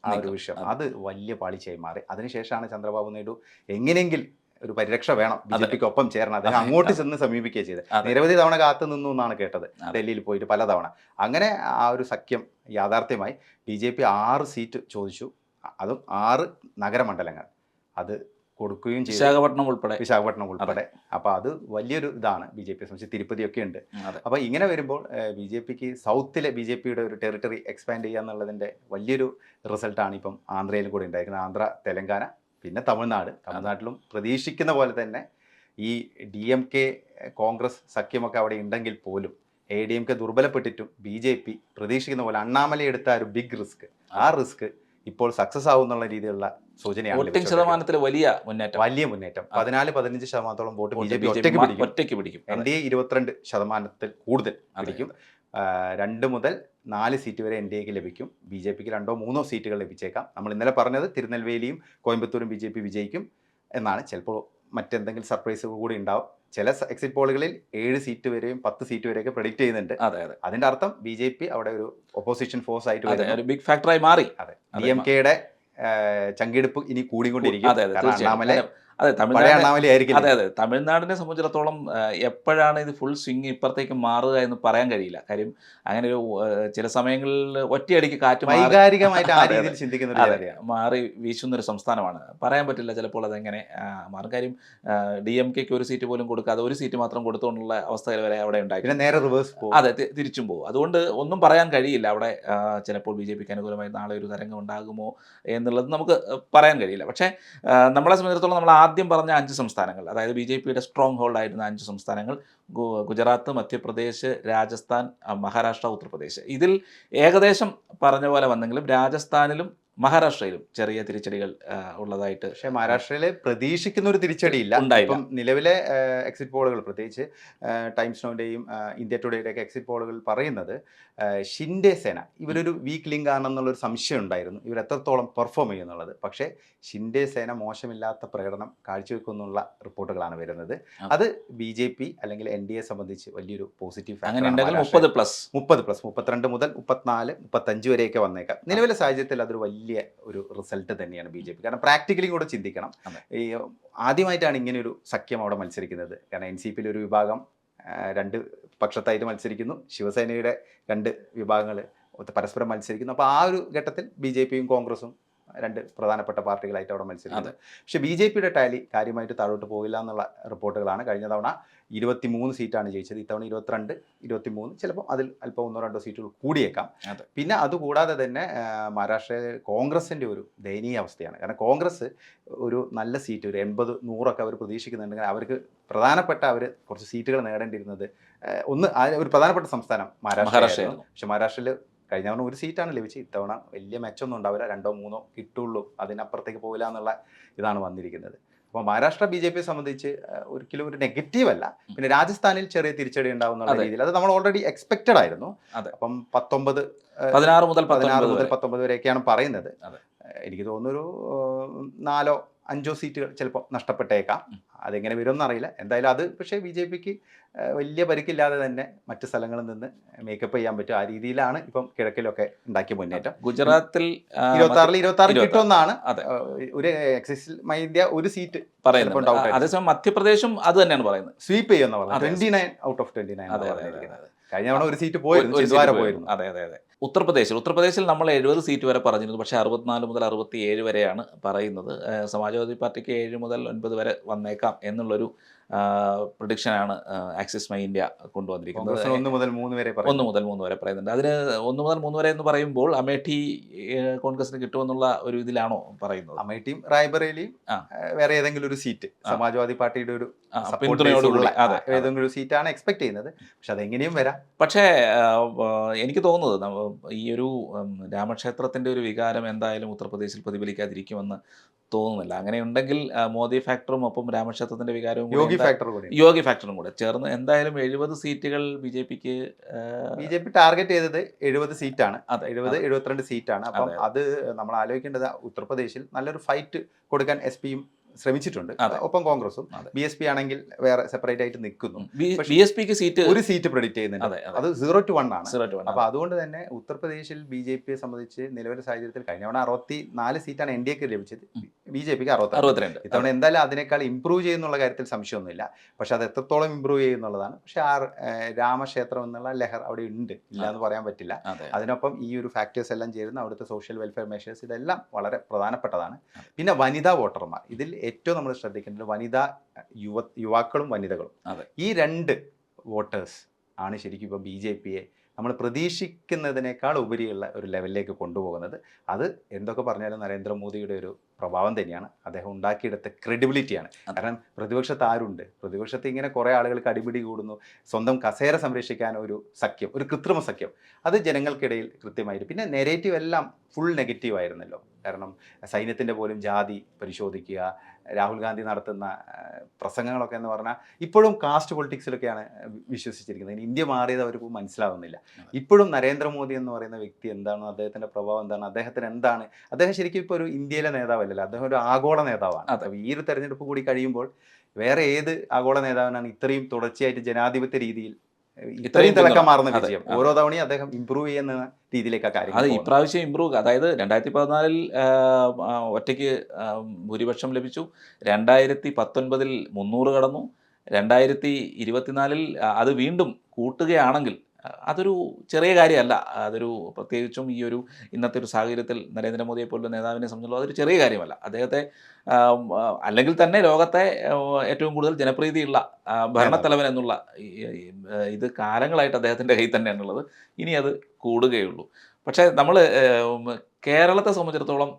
ആ ഒരു വിഷയം. അത്. വലിയ പാളിച്ചയായി മാറി. അതിനുശേഷമാണ് ചന്ദ്രബാബു നായിഡു എങ്ങനെയെങ്കിൽ ഒരു പരിരക്ഷ വേണം ബി ജെ പിക്ക് ഒപ്പം ചേരണം. അദ്ദേഹം അങ്ങോട്ട്. ചെന്ന് സമീപിക്കുക ചെയ്ത്. നിരവധി തവണ കാത്തു നിന്നു എന്നാണ് കേട്ടത്. ഡൽഹിയിൽ പോയിട്ട് പലതവണ. അങ്ങനെ ആ ഒരു സഖ്യം യാഥാർത്ഥ്യമായി ബി ജെ പി ആറ് സീറ്റ് ചോദിച്ചു. അതും ആറ് നഗരമണ്ഡലങ്ങൾ. അത് കൊടുക്കുകയും ചെയ്തു. വിശാഖപട്ടണം ഉൾപ്പെടെ. വിശാഖപട്ടണം ഉൾപ്പെടെ. അപ്പോൾ അത് വലിയൊരു ഇതാണ് ബി ജെ പിയെ സംബന്ധിച്ച് തിരുപ്പതിയൊക്കെ ഉണ്ട്. അപ്പൊ അപ്പോൾ ഇങ്ങനെ വരുമ്പോൾ ബി ജെ പിക്ക് സൗത്തിലെ ബി ജെ പിയുടെ ഒരു ടെറിട്ടറി എക്സ്പാൻഡ് ചെയ്യുക എന്നുള്ളതിന്റെ വലിയൊരു റിസൾട്ടാണ് ഇപ്പം ആന്ധ്രയിലും കൂടി ഉണ്ടായിരിക്കുന്നത്. ആന്ധ്ര തെലങ്കാന പിന്നെ തമിഴ്നാട്. തമിഴ്നാട്ടിലും പ്രതീക്ഷിക്കുന്ന പോലെ തന്നെ ഈ ഡി എം കെ കോൺഗ്രസ് സഖ്യമൊക്കെ അവിടെ ഉണ്ടെങ്കിൽ പോലും എ ഡി എം കെ ദുർബലപ്പെട്ടിട്ടും ബി ജെ പി പ്രതീക്ഷിക്കുന്ന പോലെ അണ്ണാമല എടുത്ത ഒരു ബിഗ് റിസ്ക് ആ റിസ്ക് ഇപ്പോൾ സക്സസ് ആവും എന്നുള്ള രീതിയിലുള്ള സൂചനയാണ് വോട്ടിംഗ് ശതമാനത്തിൽ വലിയ മുന്നേറ്റം. വലിയ മുന്നേറ്റം. പതിനാല് പതിനഞ്ച് ശതമാനത്തോളം വോട്ട് ബി ജെ പി ഒറ്റയ്ക്ക് പിടിക്കും. എൻ ഡി എ ഇരുപത്തിരണ്ട് ശതമാനത്തിൽ കൂടുതൽ പിടിക്കും. രണ്ട് മുതൽ നാല് സീറ്റ് വരെ എൻ ഡി എക്ക് ലഭിക്കും. ബി ജെ പിക്ക് രണ്ടോ മൂന്നോ സീറ്റുകൾ ലഭിച്ചേക്കാം. നമ്മൾ ഇന്നലെ പറഞ്ഞത് തിരുനെൽവേലിയും കോയമ്പത്തൂരും ബി ജെ പി വിജയിക്കും എന്നാണ്. ചിലപ്പോൾ മറ്റെന്തെങ്കിലും സർപ്രൈസ് കൂടി ഉണ്ടാവും. ചില എക്സിറ്റ് പോളുകളിൽ ഏഴ് സീറ്റ് വരെയും പത്ത് സീറ്റ് വരെയൊക്കെ പ്രഡിക്റ്റ് ചെയ്യുന്നുണ്ട്. അതെ അതെ. അതിന്റെ അർത്ഥം ബി ജെ പി അവിടെ ഒരു ഒപ്പോസിഷൻ ഫോഴ്സ് ആയിട്ട് ഒരു ബിഗ് ഫാക്ടറായി മാറി. അതെ. ബി എം കെയുടെ ചങ്കിടിപ്പ് ഇനി കൂടിക്കൊണ്ടിരിക്കും. അണ്ണാമല അതെ, തമിഴ്നാട് അതെ അതെ. തമിഴ്നാടിനെ സംബന്ധിച്ചിടത്തോളം എപ്പോഴാണ് ഇത് ഫുൾ സ്വിങ് ഇപ്പുറത്തേക്ക് മാറുക എന്ന് പറയാൻ കഴിയില്ല. കാര്യം അങ്ങനെ ഒരു ചില സമയങ്ങളിൽ ഒറ്റയടിക്ക് കാറ്റ് മാറി. വൈകാരികമായിട്ട് ആ ചിന്തിക്കുന്ന മാറി വീശുന്ന ഒരു സംസ്ഥാനമാണ്. പറയാൻ പറ്റില്ല ചിലപ്പോൾ അതെങ്ങനെ ആ, മാറും. കാര്യം ഡി എം കെക്ക് ഒരു സീറ്റ് പോലും കൊടുക്കാതെ ഒരു സീറ്റ് മാത്രം കൊടുത്തുകൊണ്ടുള്ള അവസ്ഥകൾ വരെ അവിടെ ഉണ്ടായി. പിന്നെ നേരെ റിവേഴ്സ് പോകും. അതെ തിരിച്ചും പോകും. അതുകൊണ്ട് ഒന്നും പറയാൻ കഴിയില്ല അവിടെ ചിലപ്പോൾ ബി ജെ പിക്ക് അനുകൂലമായി നാളെ ഒരു തരംഗം ഉണ്ടാകുമോ എന്നുള്ളത് നമുക്ക് പറയാൻ കഴിയില്ല. പക്ഷേ ആ, നമ്മളെ സംബന്ധിച്ചിടത്തോളം നമ്മൾ ആദ്യം പറഞ്ഞ അഞ്ച് സംസ്ഥാനങ്ങൾ അതായത് ബി ജെ പിയുടെ സ്ട്രോങ് ഹോൾഡ് ആയിരുന്ന അഞ്ച് സംസ്ഥാനങ്ങൾ ഗുജറാത്ത് മധ്യപ്രദേശ് രാജസ്ഥാൻ മഹാരാഷ്ട്ര ഉത്തർപ്രദേശ്. ഇതിൽ ഏകദേശം പറഞ്ഞ പോലെ വന്നെങ്കിലും രാജസ്ഥാനിലും മഹാരാഷ്ട്രയിലും ചെറിയ തിരിച്ചടികൾ ഉള്ളതായിട്ട് പക്ഷേ മഹാരാഷ്ട്രയിൽ പ്രതീക്ഷിക്കുന്ന ഒരു തിരിച്ചടിയില്ല. ഇല്ല ഇപ്പം നിലവിലെ എക്സിറ്റ് പോളുകൾ പ്രത്യേകിച്ച് ടൈംസ് നോയുടെയും ഇന്ത്യ ടുഡേയുടെ ഒക്കെ എക്സിറ്റ് പോളുകൾ പറയുന്നത് ഷിൻഡെ സേന ഇവരൊരു വീക്ക് ലിങ്ക് ആണെന്നുള്ളൊരു സംശയം ഉണ്ടായിരുന്നു. ഇവർ എത്രത്തോളം പെർഫോം ചെയ്യുന്നുള്ളത് പക്ഷേ ഷിൻഡെ സേന മോശമില്ലാത്ത പ്രകടനം കാഴ്ചവെക്കുന്നുള്ള റിപ്പോർട്ടുകളാണ് വരുന്നത്. അത് ബി ജെ പി അല്ലെങ്കിൽ എൻ ഡി എ സംബന്ധിച്ച് വലിയൊരു പോസിറ്റീവ് അങ്ങനെ മുപ്പത് പ്ലസ് മുപ്പത് പ്ലസ് മുപ്പത്തിരണ്ട് മുതൽ മുപ്പത്തിനാല് മുപ്പത്തഞ്ച് വരെയൊക്കെ വന്നേക്കാം. നിലവിലെ സാഹചര്യത്തിൽ അതൊരു വലിയ ഒരു റിസൾട്ട് തന്നെയാണ് ബി ജെ പി. കാരണം പ്രാക്ടിക്കലി കൂടെ ചിന്തിക്കണം. ഈ ആദ്യമായിട്ടാണ് ഇങ്ങനെ ഒരു സഖ്യം അവിടെ മത്സരിക്കുന്നത്. കാരണം എൻ സി പിയിൽ ഒരു വിഭാഗം രണ്ട് പക്ഷത്തായിട്ട് മത്സരിക്കുന്നു. ശിവസേനയുടെ രണ്ട് വിഭാഗങ്ങൾ പരസ്പരം മത്സരിക്കുന്നു. അപ്പോൾ ആ ഒരു ഘട്ടത്തിൽ ബി ജെ പിയും കോൺഗ്രസും രണ്ട് പ്രധാനപ്പെട്ട പാർട്ടികളായിട്ട് അവിടെ മത്സരിക്കുന്നത്. പക്ഷേ ബി ജെ പിയുടെ ടാലി കാര്യമായിട്ട് താഴോട്ട് പോകില്ല എന്നുള്ള റിപ്പോർട്ടുകളാണ് കഴിഞ്ഞ തവണ ഇരുപത്തി മൂന്ന് സീറ്റാണ് ജയിച്ചത്. ഇത്തവണ ഇരുപത്തിരണ്ട് ഇരുപത്തി മൂന്ന് ചിലപ്പോൾ അതിൽ അല്പം ഒന്നോ രണ്ടോ സീറ്റുകൾ കൂടിയേക്കാം. പിന്നെ അതുകൂടാതെ തന്നെ മഹാരാഷ്ട്രയിലെ മഹാരാഷ്ട്രയിൽ കോൺഗ്രസിന്റെ ഒരു ദയനീയ അവസ്ഥയാണ്. കാരണം കോൺഗ്രസ് ഒരു നല്ല സീറ്റ് ഒരു എൺപത് നൂറൊക്കെ അവർ പ്രതീക്ഷിക്കുന്നുണ്ടെങ്കിൽ അവർക്ക് പ്രധാനപ്പെട്ട അവർ കുറച്ച് സീറ്റുകൾ നേടേണ്ടിയിരുന്നത് ഒന്ന് ഒരു പ്രധാനപ്പെട്ട സംസ്ഥാനം മഹാരാഷ്ട്ര പക്ഷെ മഹാരാഷ്ട്രയിൽ കഴിഞ്ഞ തവണ ഒരു സീറ്റാണ് ലഭിച്ചത് ഇത്തവണ വലിയ മെച്ചമൊന്നും ഉണ്ടാവില്ല. രണ്ടോ മൂന്നോ കിട്ടുള്ളൂ. അതിനപ്പുറത്തേക്ക് പോകില്ല എന്നുള്ള ഇതാണ് വന്നിരിക്കുന്നത്. അപ്പോൾ മഹാരാഷ്ട്ര ബി ജെ പിയെ സംബന്ധിച്ച് ഒരിക്കലും ഒരു നെഗറ്റീവ് അല്ല. പിന്നെ രാജസ്ഥാനിൽ ചെറിയ തിരിച്ചടി ഉണ്ടാവുന്ന രീതിയിൽ. അത് നമ്മൾ ഓൾറെഡി എക്സ്പെക്റ്റഡ് ആയിരുന്നു. അപ്പം പത്തൊമ്പത് പതിനാറ് മുതൽ പതിനാറ് മുതൽ. പത്തൊമ്പത് വരെയൊക്കെയാണ് പറയുന്നത്. എനിക്ക് തോന്നുന്നൊരു നാലോ അഞ്ചോ സീറ്റുകൾ ചിലപ്പോൾ നഷ്ടപ്പെട്ടേക്കാം. അതെങ്ങനെ വരുമെന്ന് അറിയില്ല. എന്തായാലും അത് പക്ഷേ ബി ജെ പിക്ക് വലിയ പരിക്കില്ലാതെ തന്നെ മറ്റ് സ്ഥലങ്ങളിൽ നിന്ന് മേക്കപ്പ് ചെയ്യാൻ പറ്റും. ആ രീതിയിലാണ് ഇപ്പം കിഴക്കിലൊക്കെ ഉണ്ടാക്കിയ മുന്നേറ്റം. ഗുജറാത്തിൽ ഇരുപത്തി ആറിൽ ഇരുപത്തി ആറ് കിട്ടുമെന്നാണ് അതെ. ഒരു എക്സിസ് ഇന്ത്യ ഒരു സീറ്റ് ആയിരിക്കും. അതേസമയം മധ്യപ്രദേശും അത് തന്നെയാണ് പറയുന്നത്. സ്വീപ്പ് ചെയ്യുമെന്ന് പറഞ്ഞു അതെ. Twenty nine out of twenty nine കഴിഞ്ഞ തവണ ഒരു സീറ്റ് പോയിരുന്നു. അതെ അതെ അതെ. ഉത്തർപ്രദേശിൽ ഉത്തർപ്രദേശിൽ നമ്മൾ എഴുപത് സീറ്റ് വരെ പറഞ്ഞിരുന്നു. പക്ഷേ അറുപത്തിനാല് മുതൽ അറുപത്തി ഏഴ് വരെയാണ് പറയുന്നത്. സമാജ്വാദി പാർട്ടിക്ക് ഏഴ് മുതൽ ഒൻപത് വരെ വന്നേക്കാം എന്നുള്ളൊരു പ്രൊഡിക്ഷനാണ് ആക്സിസ് മൈ ഇന്ത്യ കൊണ്ടുവന്നിരിക്കുന്നത്. ഒന്ന് മുതൽ മൂന്ന് വരെ ഒന്ന് മുതൽ മൂന്ന് വരെ പറയുന്നുണ്ട്. അതിന് ഒന്ന് മുതൽ മൂന്ന് വരെ എന്ന് പറയുമ്പോൾ അമേഠി കോൺഗ്രസിന് കിട്ടുമെന്നുള്ള ഒരു ഇതിലാണോ പറയുന്നത്? അമേഠിയും റായ്ബറേലിയും വേറെ ഏതെങ്കിലും ഒരു സീറ്റ്. സമാജ്വാദി പാർട്ടിയുടെ ഒരു ആ, ഏതെങ്കിലും ഒരു സീറ്റാണ് എക്സ്പെക്ട് ചെയ്യുന്നത്. പക്ഷെ അതെങ്ങനെയും വരാം. പക്ഷേ എനിക്ക് തോന്നുന്നത് ഈ ഒരു രാമക്ഷേത്രത്തിന്റെ രാമക്ഷേത്രത്തിന്റെ ഒരു വികാരം എന്തായാലും ഉത്തർപ്രദേശിൽ പ്രതിഫലിക്കാതിരിക്കുമെന്ന് തോന്നുന്നില്ല. അങ്ങനെ ഉണ്ടെങ്കിൽ മോദി ഫാക്ടറും ഒപ്പം രാമക്ഷേത്രത്തിന്റെ വികാരവും കൂടി യോഗി ഫാക്ടറും കൂടി. യോഗി ഫാക്ടറും കൂടെ. ചേർന്ന് എന്തായാലും എഴുപത് സീറ്റുകൾ ബി ജെ പിക്ക് ബി ജെ പി ടാർഗറ്റ് ചെയ്തത് എഴുപത് സീറ്റാണ്. അതെ, എഴുപത്. എഴുപത്തിരണ്ട് സീറ്റാണ്. അപ്പം അത്. നമ്മൾ ആലോചിക്കേണ്ടത് ഉത്തർപ്രദേശിൽ നല്ലൊരു ഫൈറ്റ് കൊടുക്കാൻ എസ് പിയും ശ്രമിച്ചിട്ടുണ്ട്. ഒപ്പം കോൺഗ്രസും. ബി എസ് പി ആണെങ്കിൽ വേറെ സെപ്പറേറ്റ് ആയിട്ട് നിൽക്കുന്നു. ബി എസ് പിക്ക് സീറ്റ് ഒരു സീറ്റ് പ്രെഡിക്റ്റ് ചെയ്യുന്നുണ്ട്. അതെ അത്. സീറോ ടു വൺ ആണ്. സീറോ ടു വൺ അപ്പൊ അതുകൊണ്ട് തന്നെ ഉത്തർപ്രദേശിൽ ബി ജെ പിയെ സംബന്ധിച്ച് നിലവിലെ സാഹചര്യത്തിൽ കഴിഞ്ഞ തവണ അറുപത്തി നാല് സീറ്റാണ് എൻ ഡി എക്ക് ലഭിച്ചത്. ബി ജെ പിക്ക് അറുപത്തി അറുപത്തിരണ്ട്. ഇത്തവണ എന്തായാലും അതിനേക്കാൾ ഇമ്പ്രൂവ് ചെയ്യുന്നുള്ള കാര്യത്തിൽ സംശയമൊന്നുമില്ല. പക്ഷെ അത് എത്രത്തോളം ഇമ്പ്രൂവ് ചെയ്യുന്നുള്ളതാണ്. പക്ഷെ ആ രാമക്ഷേത്രം എന്നുള്ള ലഹർ അവിടെ ഉണ്ട്. ഇല്ല എന്ന് പറയാൻ പറ്റില്ല. അതെ. അതിനൊപ്പം ഈ ഒരു ഫാക്ടേഴ്സ് എല്ലാം ചേരുന്ന അവിടുത്തെ സോഷ്യൽ വെൽഫെയർ മെഷേഴ്സ് ഇതെല്ലാം വളരെ പ്രധാനപ്പെട്ടതാണ്. പിന്നെ വനിതാ വോട്ടർമാർ. ഇതിൽ ഏറ്റവും നമ്മൾ ശ്രദ്ധിക്കേണ്ടത് വനിതാ യുവ യുവാക്കളും വനിതകളും. ഈ രണ്ട് വോട്ടേഴ്സ് ആണ് ശരിക്കും ഇപ്പോൾ ബി ജെ പിയെ നമ്മൾ പ്രതീക്ഷിക്കുന്നതിനേക്കാൾ ഉപരിയുള്ള ഒരു ലെവലിലേക്ക് കൊണ്ടുപോകുന്നത്. അത് എന്തൊക്കെ പറഞ്ഞാലും നരേന്ദ്രമോദിയുടെ ഒരു പ്രഭാവം തന്നെയാണ്. അദ്ദേഹം ഉണ്ടാക്കിയെടുത്ത ക്രെഡിബിലിറ്റിയാണ്. കാരണം പ്രതിപക്ഷത്ത് ആരുണ്ട്? പ്രതിപക്ഷത്ത് ഇങ്ങനെ കുറേ ആളുകൾക്ക് അടിപിടി കൂടുന്നു. സ്വന്തം കസേര സംരക്ഷിക്കാൻ ഒരു സഖ്യം ഒരു കൃത്രിമ സഖ്യം. അത് ജനങ്ങൾക്കിടയിൽ കൃത്യമായിട്ട്. പിന്നെ നെഗറ്റീവ് എല്ലാം ഫുൾ നെഗറ്റീവ് ആയിരുന്നല്ലോ. കാരണം സൈന്യത്തിന്റെ പോലും ജാതി പരിശോധിക്കുക രാഹുൽ ഗാന്ധി നടത്തുന്ന പ്രസംഗങ്ങളൊക്കെ എന്ന് പറഞ്ഞാൽ ഇപ്പോഴും കാസ്റ്റ് പൊളിറ്റിക്സിലൊക്കെയാണ് വിശ്വസിച്ചിരിക്കുന്നത്. ഇനി ഇന്ത്യ മാറിയത് അവർക്ക് മനസ്സിലാവുന്നില്ല. ഇപ്പോഴും നരേന്ദ്രമോദി എന്ന് പറയുന്ന വ്യക്തി എന്താണ്? അദ്ദേഹത്തിന്റെ പ്രഭാവം എന്താണ്? അദ്ദേഹത്തിന് എന്താണ്? അദ്ദേഹം ശരിക്കും ഇപ്പോൾ ഒരു ഇന്ത്യയിലെ നേതാവല്ലല്ലോ. അദ്ദേഹം ഒരു ആഗോള നേതാവാണ്. അപ്പോൾ ഈ ഒരു തെരഞ്ഞെടുപ്പ് കൂടി കഴിയുമ്പോൾ വേറെ ഏത് ആഗോള നേതാവിനാണ് ഇത്രയും തുടർച്ചയായിട്ട് ജനാധിപത്യ രീതിയിൽ ഇത്രയും തിളക്കം മാറുന്ന വിജയം. ഓരോ തവണയും അദ്ദേഹം ഇമ്പ്രൂവ് ചെയ്യുന്ന രീതിയിലേക്ക് കാര്യം അത്. ഇപ്രാവശ്യം ഇമ്പ്രൂവ് അതായത് രണ്ടായിരത്തി പതിനാലിൽ ഒറ്റയ്ക്ക് ഭൂരിപക്ഷം ലഭിച്ചു. രണ്ടായിരത്തി പത്തൊൻപതിൽ മുന്നൂറ് കടന്നു. രണ്ടായിരത്തി ഇരുപത്തിനാലിൽ അത് വീണ്ടും കൂട്ടുകയാണെങ്കിൽ അതൊരു ചെറിയ കാര്യമല്ല. അതൊരു പ്രത്യേകിച്ചും ഈ ഒരു ഇന്നത്തെ ഒരു സാഹചര്യത്തിൽ നരേന്ദ്രമോദിയെ പോലുള്ള നേതാവിനെ സംബന്ധിച്ചുള്ള അതൊരു ചെറിയ കാര്യമല്ല. അദ്ദേഹത്തെ അല്ലെങ്കിൽ തന്നെ ലോകത്തെ ഏറ്റവും കൂടുതൽ ജനപ്രീതിയുള്ള ഭരണത്തലവൻ എന്നുള്ള ഇത് കാലങ്ങളായിട്ട് അദ്ദേഹത്തിന്റെ കയ്യിൽ തന്നെയാണുള്ളത്. ഇനി അത് കൂടുകയുള്ളൂ. പക്ഷേ നമ്മൾ കേരളത്തെ സംബന്ധിച്ചിടത്തോളം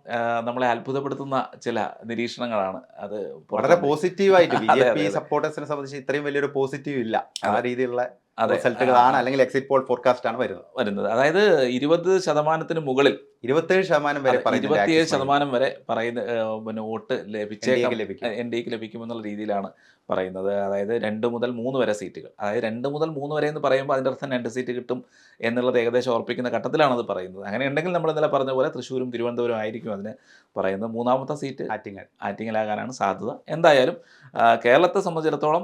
നമ്മളെ അത്ഭുതപ്പെടുത്തുന്ന ചില നിരീക്ഷണങ്ങളാണ് അത് വളരെ പോസിറ്റീവായിട്ട് [LAUGHS] ബി ജെ പി സപ്പോർട്ടേഴ്സിനെ സംബന്ധിച്ച് ഇത്രയും വലിയൊരു പോസിറ്റീവ് ഇല്ല. ആ രീതിയിലുള്ള റിസൾട്ടുകളാണ് അല്ലെങ്കിൽ എക്സിറ്റ് പോൾ ഫോർകാസ്റ്റ് ആണ് വരുന്നത്. വരുന്നത്. അതായത് ഇരുപത് ശതമാനത്തിന് മുകളിൽ ഇരുപത്തേഴ് ശതമാനം വരെ ഇരുപത്തിയേഴ് ശതമാനം വരെ പറയുന്ന പിന്നെ വോട്ട് ലഭിച്ചേക്കാം. എൻ ഡി എക്ക് ലഭിക്കുമെന്നുള്ള രീതിയിലാണ് പറയുന്നത്. അതായത് രണ്ട് മുതൽ മൂന്ന് വരെ സീറ്റുകൾ. അതായത് രണ്ട് മുതൽ മൂന്ന് വരെ എന്ന് പറയുമ്പോൾ അതിന്റെ അർത്ഥം രണ്ട് സീറ്റ് കിട്ടും എന്നുള്ളത് ഏകദേശം ഉറപ്പിക്കുന്ന ഘട്ടത്തിലാണ് അത് പറയുന്നത്. അങ്ങനെ ഉണ്ടെങ്കിൽ നമ്മൾ ഇന്നലെ പറഞ്ഞ പോലെ തൃശ്ശൂരും തിരുവനന്തപുരം ആയിരിക്കും അതിന് പറയുന്നത്. മൂന്നാമത്തെ സീറ്റ് ആറ്റിങ്ങൽ. ആറ്റിങ്ങലാകാനാണ് സാധ്യത. എന്തായാലും കേരളത്തെ സംബന്ധിച്ചിടത്തോളം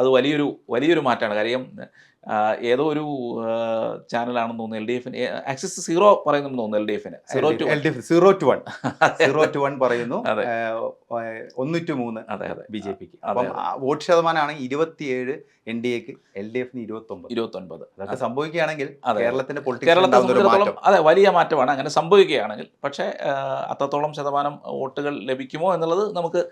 അത് വലിയൊരു വലിയൊരു മാറ്റമാണ്. കാര്യം ഏതോ ഒരു ചാനലാണെന്ന് തോന്നുന്നു എൽ ഡി എഫിന്. ആക്സിസ് സീറോ പറയുന്നു തോന്നുന്നു എൽ ഡി എഫിന്. Zero two L D F zero two one. [LAUGHS] Zero two one പറയുന്നു. അതെ. ഒന്ന് ടു മൂന്ന് അതെ അതെ. ബി ജെ പിക്ക്. അപ്പം വോട്ട് ശതമാനമാണ് ഇരുപത്തിയേഴ് എൻ ഡി എക്ക് എൽ ഡി എഫിന് ഇരുപത്തി ഒമ്പത് ഇരുപത്തൊൻപത്. അതൊക്കെ സംഭവിക്കുകയാണെങ്കിൽ. കേരളത്തിന്റെ കേരളത്തെ പൊളിറ്റിക്സ് അതെ വലിയ മാറ്റമാണ്. അങ്ങനെ സംഭവിക്കുകയാണെങ്കിൽ പക്ഷേ അത്രത്തോളം ശതമാനം വോട്ടുകൾ ലഭിക്കുമോ എന്നുള്ളത് നമുക്ക്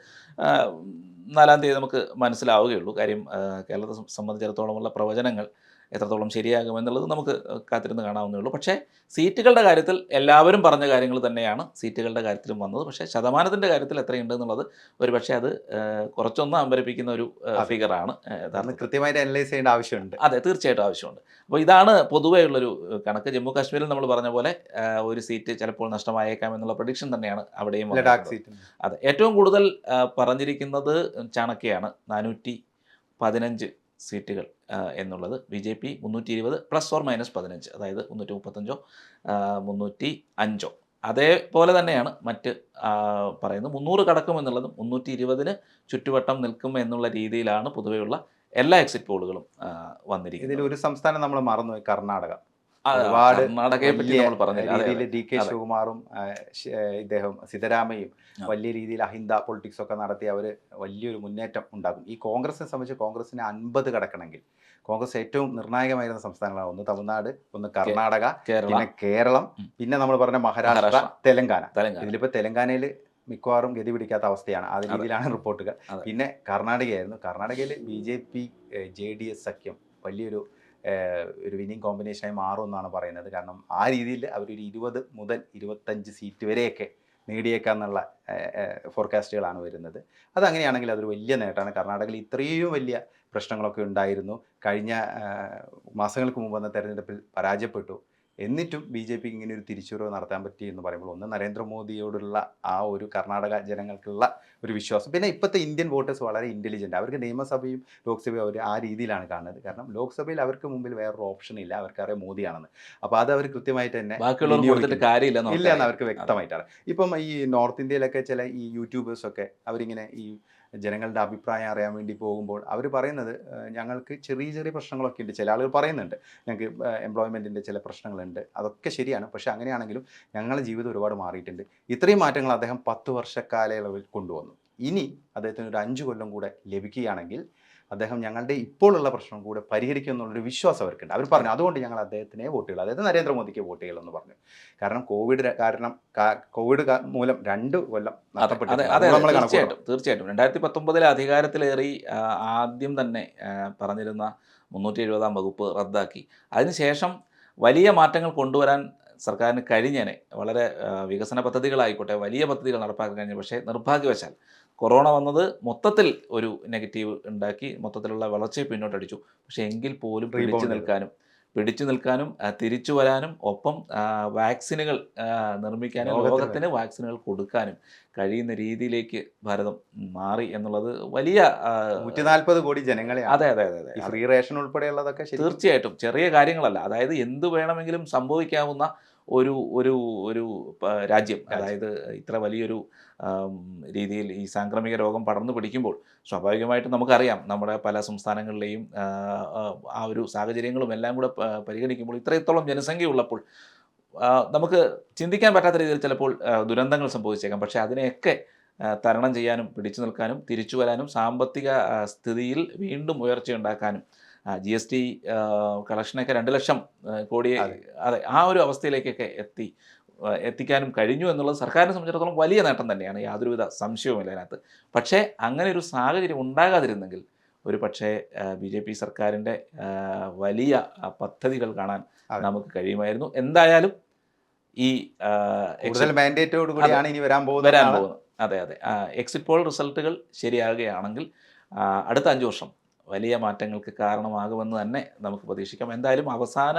നാലാം തീയതി നമുക്ക് മനസ്സിലാവുകയുള്ളൂ. കാര്യം കേരളത്തെ സംബന്ധിച്ചിടത്തോളമുള്ള പ്രവചനങ്ങൾ എത്രത്തോളം ശരിയാകുമെന്നുള്ളത് നമുക്ക് കാത്തിരുന്ന് കാണാവുന്നേ ഉള്ളൂ. പക്ഷേ സീറ്റുകളുടെ കാര്യത്തിൽ എല്ലാവരും പറഞ്ഞ കാര്യങ്ങൾ തന്നെയാണ് സീറ്റുകളുടെ കാര്യത്തിലും വന്നത്. പക്ഷേ ശതമാനത്തിന്റെ കാര്യത്തിൽ എത്രയുണ്ട് എന്നുള്ളത് ഒരു പക്ഷേ അത് കുറച്ചൊന്ന് അമ്പരപ്പിക്കുന്ന ഒരു ഫിഗറാണ് കൃത്യമായിട്ട് അനലൈസ് ചെയ്യേണ്ട ആവശ്യമുണ്ട്. അതെ തീർച്ചയായിട്ടും ആവശ്യമുണ്ട്. അപ്പോൾ ഇതാണ് പൊതുവേ ഉള്ളൊരു കണക്ക്. ജമ്മു കാശ്മീരിൽ നമ്മൾ പറഞ്ഞ പോലെ ഒരു സീറ്റ് ചിലപ്പോൾ നഷ്ടമായേക്കാം എന്നുള്ള പ്രഡിക്ഷൻ തന്നെയാണ് അവിടെയും അതെ ഏറ്റവും കൂടുതൽ പറഞ്ഞിരിക്കുന്നത് ചാണക്യയാണ്. നാനൂറ്റി പതിനഞ്ച് സീറ്റുകൾ എന്നുള്ളത്. ബി ജെ പി മുന്നൂറ്റി ഇരുപത് പ്ലസ് ഓർ മൈനസ് പതിനഞ്ച് അതായത് മുന്നൂറ്റി മുപ്പത്തഞ്ചോ മുന്നൂറ്റി അഞ്ചോ അതേപോലെ തന്നെയാണ് മറ്റ് പറയുന്നത് മുന്നൂറ് കടക്കും എന്നുള്ളതും മുന്നൂറ്റി ഇരുപതിന് ചുറ്റുവട്ടം നിൽക്കും എന്നുള്ള രീതിയിലാണ് പൊതുവെയുള്ള എല്ലാ എക്സിറ്റ് പോളുകളും വന്നിരിക്കുന്നത്. ഇതിൽ ഒരു സംസ്ഥാനം നമ്മൾ മറന്നുപോയി കർണാടക. ഒരുപാട് രീതിയിൽ ഡി കെ. ശിവകുമാറും ഇദ്ദേഹം സിദ്ധരാമയ്യും വലിയ രീതിയിൽ അഹിന്ദ പൊളിറ്റിക്സ് ഒക്കെ നടത്തി അവർ വലിയൊരു മുന്നേറ്റം ഉണ്ടാക്കും. ഈ കോൺഗ്രസിനെ സംബന്ധിച്ച് കോൺഗ്രസിന് അൻപത് കടക്കണമെങ്കിൽ കോൺഗ്രസ് ഏറ്റവും നിർണായകമായിരുന്ന സംസ്ഥാനങ്ങളാണ് ഒന്ന് തമിഴ്നാട് ഒന്ന് കർണാടക കേരള. പിന്നെ കേരളം പിന്നെ നമ്മൾ പറഞ്ഞ മഹാരാഷ്ട്ര. തെലങ്കാന. ഇതിലിപ്പോ ഇതിലിപ്പോൾ തെലങ്കാനയിൽ മിക്കവാറും ഗതി പിടിക്കാത്ത അവസ്ഥയാണ്. ആ രീതിയിലാണ് റിപ്പോർട്ടുകൾ. പിന്നെ കർണാടകയായിരുന്നു. കർണാടകയിൽ B J P J D S സഖ്യം വലിയൊരു ഒരു വിന്നിങ് കോമ്പിനേഷനായി മാറും എന്നാണ് പറയുന്നത്. കാരണം ആ രീതിയിൽ അവരൊരു ഇരുപത് മുതൽ ഇരുപത്തഞ്ച് സീറ്റ് വരെയൊക്കെ നേടിയേക്കാന്നുള്ള ഫോർകാസ്റ്റുകളാണ് വരുന്നത്. അതങ്ങനെയാണെങ്കിൽ അതൊരു വലിയ നേട്ടമാണ്. കർണാടകയിൽ ഇത്രയും വലിയ പ്രശ്നങ്ങളൊക്കെ ഉണ്ടായിരുന്നു. കഴിഞ്ഞ മാസങ്ങൾക്ക് മുമ്പ് വന്ന തെരഞ്ഞെടുപ്പിൽ പരാജയപ്പെട്ടു. എന്നിട്ടും ബി ജെ പിക്ക് ഇങ്ങനെ ഒരു തിരിച്ചുവരവ് നടത്താൻ പറ്റി എന്ന് പറയുമ്പോൾ ഒന്ന് നരേന്ദ്രമോദിയോടുള്ള ആ ഒരു കർണാടക ജനങ്ങൾക്കുള്ള ഒരു വിശ്വാസം. പിന്നെ ഇപ്പോഴത്തെ ഇന്ത്യൻ വോട്ടേഴ്സ് വളരെ ഇന്റലിജന്റ് അവർക്ക് നിയമസഭയും ലോക്സഭയും അവർ ആ രീതിയിലാണ് കാണുന്നത്. കാരണം ലോക്സഭയിൽ അവർക്ക് മുമ്പിൽ വേറൊരു ഓപ്ഷൻ ഇല്ല. അവർക്കറിയാം മോദിയാണെന്ന്. അപ്പോൾ അത് അവർ കൃത്യമായിട്ട് തന്നെ ഇല്ല എന്ന്. അവർക്ക് വ്യക്തമായിട്ടാണ്. ഇപ്പം ഈ നോർത്ത് ഇന്ത്യയിലൊക്കെ ചില ഈ യൂട്യൂബേഴ്സൊക്കെ അവരിങ്ങനെ ഈ ജനങ്ങളുടെ അഭിപ്രായം അറിയാൻ വേണ്ടി പോകുമ്പോൾ അവർ പറയുന്നത് ഞങ്ങൾക്ക് ചെറിയ ചെറിയ പ്രശ്നങ്ങളൊക്കെ ഉണ്ട്. ചില ആളുകൾ പറയുന്നുണ്ട് ഞങ്ങൾക്ക് എംപ്ലോയ്മെന്റിന്റെ ചില പ്രശ്നങ്ങളുണ്ട്. അതൊക്കെ ശരിയാണ്. പക്ഷേ അങ്ങനെയാണെങ്കിലും ഞങ്ങളുടെ ജീവിതം ഒരുപാട് മാറിയിട്ടുണ്ട്. ഇത്രയും മാറ്റങ്ങൾ അദ്ദേഹം പത്ത് വർഷക്കാലയളവിൽ കൊണ്ടുവന്നു. ഇനി അദ്ദേഹത്തിന് ഒരു അഞ്ച് കൊല്ലം കൂടെ ലഭിക്കുകയാണെങ്കിൽ അദ്ദേഹം ഞങ്ങളുടെ ഇപ്പോഴുള്ള പ്രശ്നം കൂടെ പരിഹരിക്കും എന്നുള്ളൊരു വിശ്വാസം അവർക്കുണ്ട്. അവർ പറഞ്ഞു അതുകൊണ്ട് ഞങ്ങൾ അദ്ദേഹത്തിനെ വോട്ട് ചെയ്യുള്ളൂ അതായത് നരേന്ദ്രമോദിക്ക് വോട്ട് എന്ന് പറഞ്ഞു. കാരണം കോവിഡ് കാരണം കോവിഡ് മൂലം രണ്ട് കൊല്ലം തീർച്ചയായിട്ടും തീർച്ചയായിട്ടും. രണ്ടായിരത്തി പത്തൊമ്പതിലെ അധികാരത്തിലേറി ആദ്യം തന്നെ പറഞ്ഞിരുന്ന മുന്നൂറ്റി എഴുപതാം വകുപ്പ് റദ്ദാക്കി. അതിനുശേഷം വലിയ മാറ്റങ്ങൾ കൊണ്ടുവരാൻ സർക്കാരിന് കഴിഞ്ഞേനെ വളരെ വികസന പദ്ധതികളായിക്കോട്ടെ വലിയ പദ്ധതികൾ നടപ്പാക്കാൻ കഴിഞ്ഞു. പക്ഷേ നിർഭാഗ്യവശാൽ കൊറോണ വന്നത് മൊത്തത്തിൽ ഒരു നെഗറ്റീവ് ഉണ്ടാക്കി മൊത്തത്തിലുള്ള വളർച്ചയെ പിന്നോട്ടടിച്ചു. പക്ഷേ എങ്കിൽ പോലും പിടിച്ചു നിൽക്കാനും പിടിച്ചു നിൽക്കാനും തിരിച്ചു വരാനും ഒപ്പം വാക്സിനുകൾ നിർമ്മിക്കാനും ലോകത്തിന് വാക്സിനുകൾ കൊടുക്കാനും കഴിയുന്ന രീതിയിലേക്ക് ഭാരതം മാറി എന്നുള്ളത് വലിയ നൂറ്റി നാൽപ്പത് കോടി ജനങ്ങളെ അതെ അതെ അതെ അതെ. ഫ്രീ റേഷൻ ഉൾപ്പെടെയുള്ളതൊക്കെ തീർച്ചയായിട്ടും ചെറിയ കാര്യങ്ങളല്ല. അതായത് എന്ത് വേണമെങ്കിലും സംഭവിക്കാവുന്ന ഒരു ഒരു ഒരു രാജ്യം. അതായത് ഇത്ര വലിയൊരു രീതിയിൽ ഈ സാംക്രമിക രോഗം പടർന്നു പിടിക്കുമ്പോൾ സ്വാഭാവികമായിട്ടും നമുക്കറിയാം നമ്മുടെ പല സംസ്ഥാനങ്ങളിലെയും ആ, ഒരു സാഹചര്യങ്ങളും എല്ലാം കൂടെ പരിഗണിക്കുമ്പോൾ ഇത്രത്തോളം ജനസംഖ്യ ഉള്ളപ്പോൾ നമുക്ക് ചിന്തിക്കാൻ പറ്റാത്ത രീതിയിൽ ചിലപ്പോൾ ദുരന്തങ്ങൾ സംഭവിച്ചേക്കാം പക്ഷേ അതിനെയൊക്കെ തരണം ചെയ്യാനും പിടിച്ചു നിൽക്കാനും തിരിച്ചു വരാനും സാമ്പത്തിക സ്ഥിതിയിൽ വീണ്ടും ഉയർച്ചയുണ്ടാക്കാനും ജി എസ് ടി കളക്ഷനൊക്കെ രണ്ട് ലക്ഷം കോടിയെ കോടി അതെ. ആ ഒരു അവസ്ഥയിലേക്കൊക്കെ എത്തി എത്തിക്കാനും കഴിഞ്ഞു എന്നുള്ളത് സർക്കാരിനെ സംബന്ധിച്ചിടത്തോളം വലിയ നേട്ടം തന്നെയാണ്. യാതൊരുവിധ സംശയവുമില്ല അതിനകത്ത്. പക്ഷേ അങ്ങനെ ഒരു സാഹചര്യം ഉണ്ടാകാതിരുന്നെങ്കിൽ ഒരു പക്ഷേ ബി ജെ പി സർക്കാരിന്റെ വലിയ പദ്ധതികൾ കാണാൻ നമുക്ക് കഴിയുമായിരുന്നു. എന്തായാലും ഈ മാൻഡേറ്റോട് കൂടിയാണ് ഇനി വരാൻ വരാൻ പോകുന്നത് പോകുന്നത്. അതെ അതെ. എക്സിറ്റ് പോൾ റിസൾട്ടുകൾ ശരിയാകുകയാണെങ്കിൽ അടുത്ത അഞ്ച് വർഷം വലിയ മാറ്റങ്ങൾക്ക് കാരണമാകുമെന്ന് തന്നെ നമുക്ക് പ്രതീക്ഷിക്കാം. എന്തായാലും അവസാന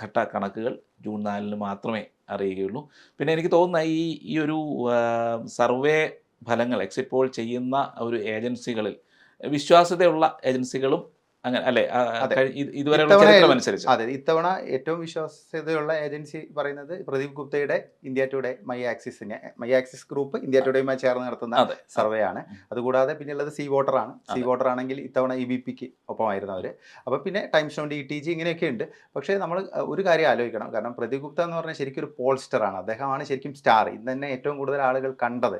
ഘട്ട കണക്കുകൾ ജൂൺ നാലിന് മാത്രമേ അറിയുകയുള്ളൂ. പിന്നെ എനിക്ക് തോന്നുന്ന ഈ ഈ ഒരു സർവേ ഫലങ്ങൾ എക്സിറ്റ് പോൾ ചെയ്യുന്ന ഒരു ഏജൻസികളിൽ വിശ്വാസ്യതയുള്ള ഏജൻസികളും അങ്ങനെ അല്ലേ? അതെ. ഇത്തവണ ഏറ്റവും വിശ്വാസ്യതയുള്ള ഏജൻസി പറയുന്നത് പ്രദീപ് ഗുപ്തയുടെ ഇന്ത്യ ടുഡേ മൈ ആക്സിസിനെ മൈ ആക്സിസ് ഗ്രൂപ്പ് ഇന്ത്യ ടുഡേയുമായി ചേർന്ന് നടത്തുന്ന സർവേ ആണ് അതുകൂടാതെ പിന്നെയുള്ളത് സി വോട്ടർ ആണ് സി. വോട്ടർ ആണെങ്കിൽ ഇത്തവണ ഇ ബി പിക്ക് ഒപ്പമായിരുന്നു അവർ അപ്പോൾ പിന്നെ Times on D T G ഇങ്ങനെയൊക്കെ ഉണ്ട്. പക്ഷേ നമ്മൾ ഒരു കാര്യം ആലോചിക്കണം. കാരണം പ്രദീപ് ഗുപ്ത എന്ന് പറഞ്ഞാൽ ശരിക്കും ഒരു പോൾസ്റ്റർ ആണ് അദ്ദേഹമാണ് ശരിക്കും സ്റ്റാർ. ഇന്ന് തന്നെ ഏറ്റവും കൂടുതൽ ആളുകൾ കണ്ടത്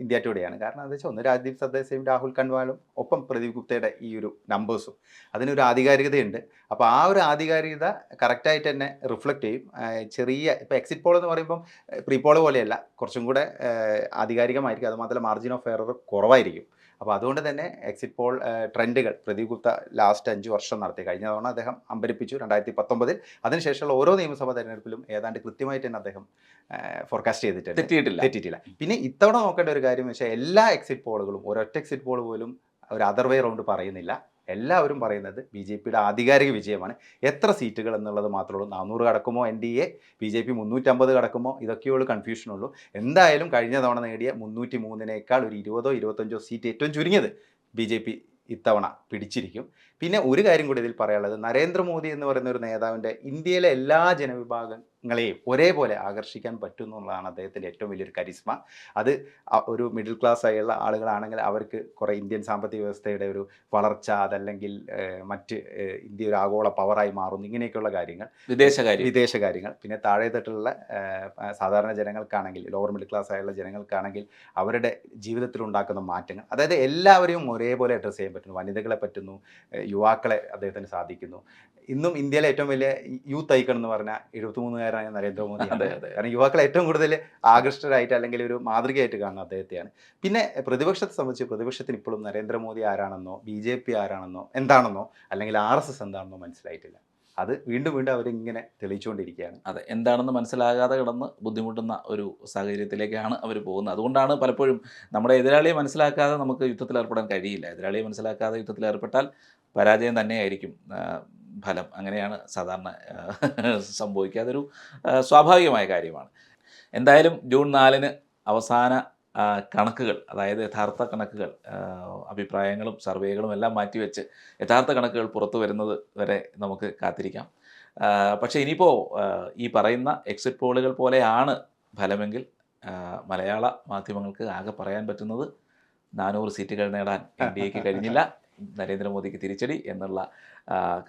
ഇന്ത്യ ടുഡേയാണ് കാരണം എന്താ വെച്ചാൽ ഒന്ന് രാജ്ദീപ് സർദേശയും രാഹുൽ കൺവാലും ഒപ്പം പ്രദീപ് ഗുപ്തയുടെ ഈ ഒരു നമ്പേഴ്സും അതിനൊരു ആധികാരികതയുണ്ട്. അപ്പോൾ ആ ഒരു ആധികാരികത കറക്റ്റായിട്ട് തന്നെ റിഫ്ലക്റ്റ് ചെയ്യും. ചെറിയ ഇപ്പോൾ എക്സിറ്റ് പോൾ എന്ന് പറയുമ്പം പ്രീ പോൾ പോലെയല്ല. കുറച്ചും കൂടെ ആധികാരികമായിരിക്കും. അതുമാത്രമല്ല മാർജിൻ ഓഫ് എറർ കുറവായിരിക്കും. അപ്പോൾ അതുകൊണ്ട് തന്നെ എക്സിറ്റ് പോൾ ട്രെൻഡുകൾ പ്രദീപ് ഗുപ്ത ലാസ്റ്റ് അഞ്ച് വർഷം നടത്തി. കഴിഞ്ഞ തവണ അദ്ദേഹം അമ്പരിപ്പിച്ചു രണ്ടായിരത്തി പത്തൊമ്പതിൽ അതിനുശേഷമുള്ള ഓരോ നിയമസഭാ തെരഞ്ഞെടുപ്പിലും ഏതാണ്ട് കൃത്യമായിട്ട് തന്നെ അദ്ദേഹം ഫോർകാസ്റ്റ് ചെയ്തിട്ടുണ്ട്. തെറ്റിയിട്ടില്ല. തെറ്റിയിട്ടില്ല. പിന്നെ ഇത്തവണ നോക്കേണ്ട ഒരു കാര്യം വെച്ചാൽ എല്ലാ എക്സിറ്റ് പോളുകളും ഒരൊറ്റ എക്സിറ്റ് പോൾ പോലും ഒരു അതർവേ റൗണ്ട് പറയുന്നില്ല. എല്ലാവരും പറയുന്നത് ബി ജെ പിയുടെ ആധികാരിക വിജയമാണ്. എത്ര സീറ്റുകൾ എന്നുള്ളത് മാത്രമേ ഉള്ളൂ. നാനൂറ് കടക്കുമോ N D A? B J P മുന്നൂറ്റമ്പത് കടക്കുമോ? ഇതൊക്കെയുള്ളൂ കൺഫ്യൂഷനുള്ളൂ എന്തായാലും കഴിഞ്ഞ തവണ നേടിയ മുന്നൂറ്റി മൂന്നിനേക്കാൾ ഒരു ഇരുപതോ ഇരുപത്തഞ്ചോ സീറ്റ് ഏറ്റവും ചുരുങ്ങിയത് ബി ജെ പി ഇത്തവണ പിടിച്ചിരിക്കും. പിന്നെ ഒരു കാര്യം കൂടി ഇതിൽ പറയാനുള്ളത്. നരേന്ദ്രമോദി എന്ന് പറയുന്ന ഒരു നേതാവിന്റെ ഇന്ത്യയിലെ എല്ലാ ജനവിഭാഗങ്ങളെയും ഒരേപോലെ ആകർഷിക്കാൻ പറ്റും എന്നുള്ളതാണ് അദ്ദേഹത്തിന്റെ ഏറ്റവും വലിയൊരു കരിസ്മ. അത് ഒരു മിഡിൽ ക്ലാസ് ആയുള്ള ആളുകളാണെങ്കിൽ അവർക്ക് കുറേ ഇന്ത്യൻ സാമ്പത്തിക വ്യവസ്ഥയുടെ ഒരു വളർച്ച അതല്ലെങ്കിൽ മറ്റ് ഇന്ത്യ ഒരു ആഗോള പവറായി മാറുന്നു. ഇങ്ങനെയൊക്കെയുള്ള കാര്യങ്ങൾ. വിദേശകാര്യം വിദേശകാര്യങ്ങൾ പിന്നെ താഴെത്തട്ടുള്ള തട്ടിലുള്ള സാധാരണ ജനങ്ങൾക്കാണെങ്കിൽ ലോവർ മിഡിൽ ക്ലാസ് ആയുള്ള ജനങ്ങൾക്കാണെങ്കിൽ അവരുടെ ജീവിതത്തിൽ ഉണ്ടാക്കുന്ന മാറ്റങ്ങൾ. അതായത് എല്ലാവരെയും ഒരേപോലെ അഡ്രസ്സ് ചെയ്യാൻ പറ്റുന്നു. വനിതകളെ പറ്റുന്നു. യുവാക്കളെ അദ്ദേഹത്തിന് സാധിക്കുന്നു. ഇന്നും ഇന്ത്യയിലെ ഏറ്റവും വലിയ യൂത്ത് ഐക്കൺ എന്ന് പറഞ്ഞാൽ എഴുപത്തിമൂന്നുകാരനായ നരേന്ദ്രമോദി അതെ, അതെ. കാരണം യുവാക്കളെ ഏറ്റവും കൂടുതൽ ആകൃഷ്ടരായിട്ട് അല്ലെങ്കിൽ ഒരു മാതൃകയായിട്ട് കാണുന്ന അദ്ദേഹത്തെയാണ്. പിന്നെ പ്രതിപക്ഷത്തെ സംബന്ധിച്ച് പ്രതിപക്ഷത്തിന് ഇപ്പോഴും നരേന്ദ്രമോദി ആരാണെന്നോ ബി ജെ പി ആരാണെന്നോ എന്താണെന്നോ അല്ലെങ്കിൽ ആർ എസ് എസ് എന്താണെന്നോ മനസ്സിലായിട്ടില്ല. അത് വീണ്ടും വീണ്ടും അവരിങ്ങനെ തെളിയിച്ചുകൊണ്ടിരിക്കുകയാണ്. അതെ എന്താണെന്ന് മനസ്സിലാകാതെ കിടന്ന് ബുദ്ധിമുട്ടുന്ന ഒരു സാഹചര്യത്തിലേക്കാണ് അവർ പോകുന്നത്. അതുകൊണ്ടാണ് പലപ്പോഴും നമ്മുടെ എതിരാളിയെ മനസ്സിലാക്കാതെ നമുക്ക് യുദ്ധത്തിൽ ഏർപ്പെടാൻ കഴിയില്ല. എതിരാളിയെ മനസ്സിലാക്കാതെ യുദ്ധത്തിൽ ഏർപ്പെട്ടാൽ പരാജയം തന്നെയായിരിക്കും ഫലം. അങ്ങനെയാണ് സാധാരണ സംഭവിക്കുക. അതൊരു സ്വാഭാവികമായ കാര്യമാണ്. എന്തായാലും ജൂൺ നാലിന് അവസാന കണക്കുകൾ അതായത് യഥാർത്ഥ കണക്കുകൾ അഭിപ്രായങ്ങളും സർവേകളും എല്ലാം മാറ്റിവെച്ച് യഥാർത്ഥ കണക്കുകൾ പുറത്തു വരുന്നത് വരെ നമുക്ക് കാത്തിരിക്കാം. പക്ഷേ ഇനിയിപ്പോൾ ഈ പറയുന്ന എക്സിറ്റ് പോളുകൾ പോലെയാണ് ഫലമെങ്കിൽ മലയാള മാധ്യമങ്ങൾക്ക് ആകെ പറയാൻ പറ്റുന്നത് നാനൂറ് സീറ്റുകൾ നേടാൻ [LAUGHS] എൻ ഡി എക്ക് കഴിഞ്ഞില്ല. നരേന്ദ്രമോദിക്ക് തിരിച്ചടി എന്നുള്ള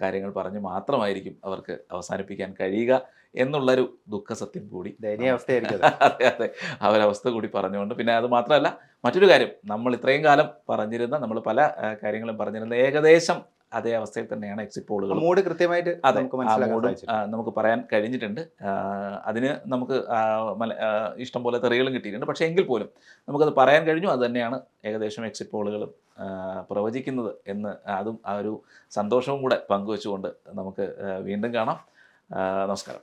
കാര്യങ്ങൾ പറഞ്ഞ് മാത്രമായിരിക്കും അവർക്ക് അവസാനിപ്പിക്കാൻ കഴിയുക എന്നുള്ളൊരു ദുഃഖസത്യം കൂടി ദയനീയ അവസ്ഥയായിരിക്കും അത്. [LAUGHS] അതെ അവരവസ്ഥ അവസ്ഥ കൂടി പറഞ്ഞുകൊണ്ട് പിന്നെ അത് മാത്രമല്ല മറ്റൊരു കാര്യം നമ്മൾ ഇത്രയും കാലം പറഞ്ഞിരുന്ന നമ്മൾ പല കാര്യങ്ങളും പറഞ്ഞിരുന്ന ഏകദേശം അതേ അവസ്ഥയിൽ തന്നെയാണ് എക്സിറ്റ് പോളുകൾ മൂഡ് കൃത്യമായിട്ട് അതെ നമുക്ക് മൂഡും നമുക്ക് പറയാൻ കഴിഞ്ഞിട്ടുണ്ട്. അതിന് നമുക്ക് ഇഷ്ടം പോലെ തെറികളും കിട്ടിയിട്ടുണ്ട്. പക്ഷേ എങ്കിൽ പോലും നമുക്കത് പറയാൻ കഴിഞ്ഞു. അത് തന്നെയാണ് ഏകദേശം എക്സിറ്റ് പോളുകളും പ്രവചിക്കുന്നത് എന്ന് അതും ആ ഒരു സന്തോഷവും കൂടെ പങ്കുവെച്ചുകൊണ്ട് നമുക്ക് വീണ്ടും കാണാം. നമസ്കാരം.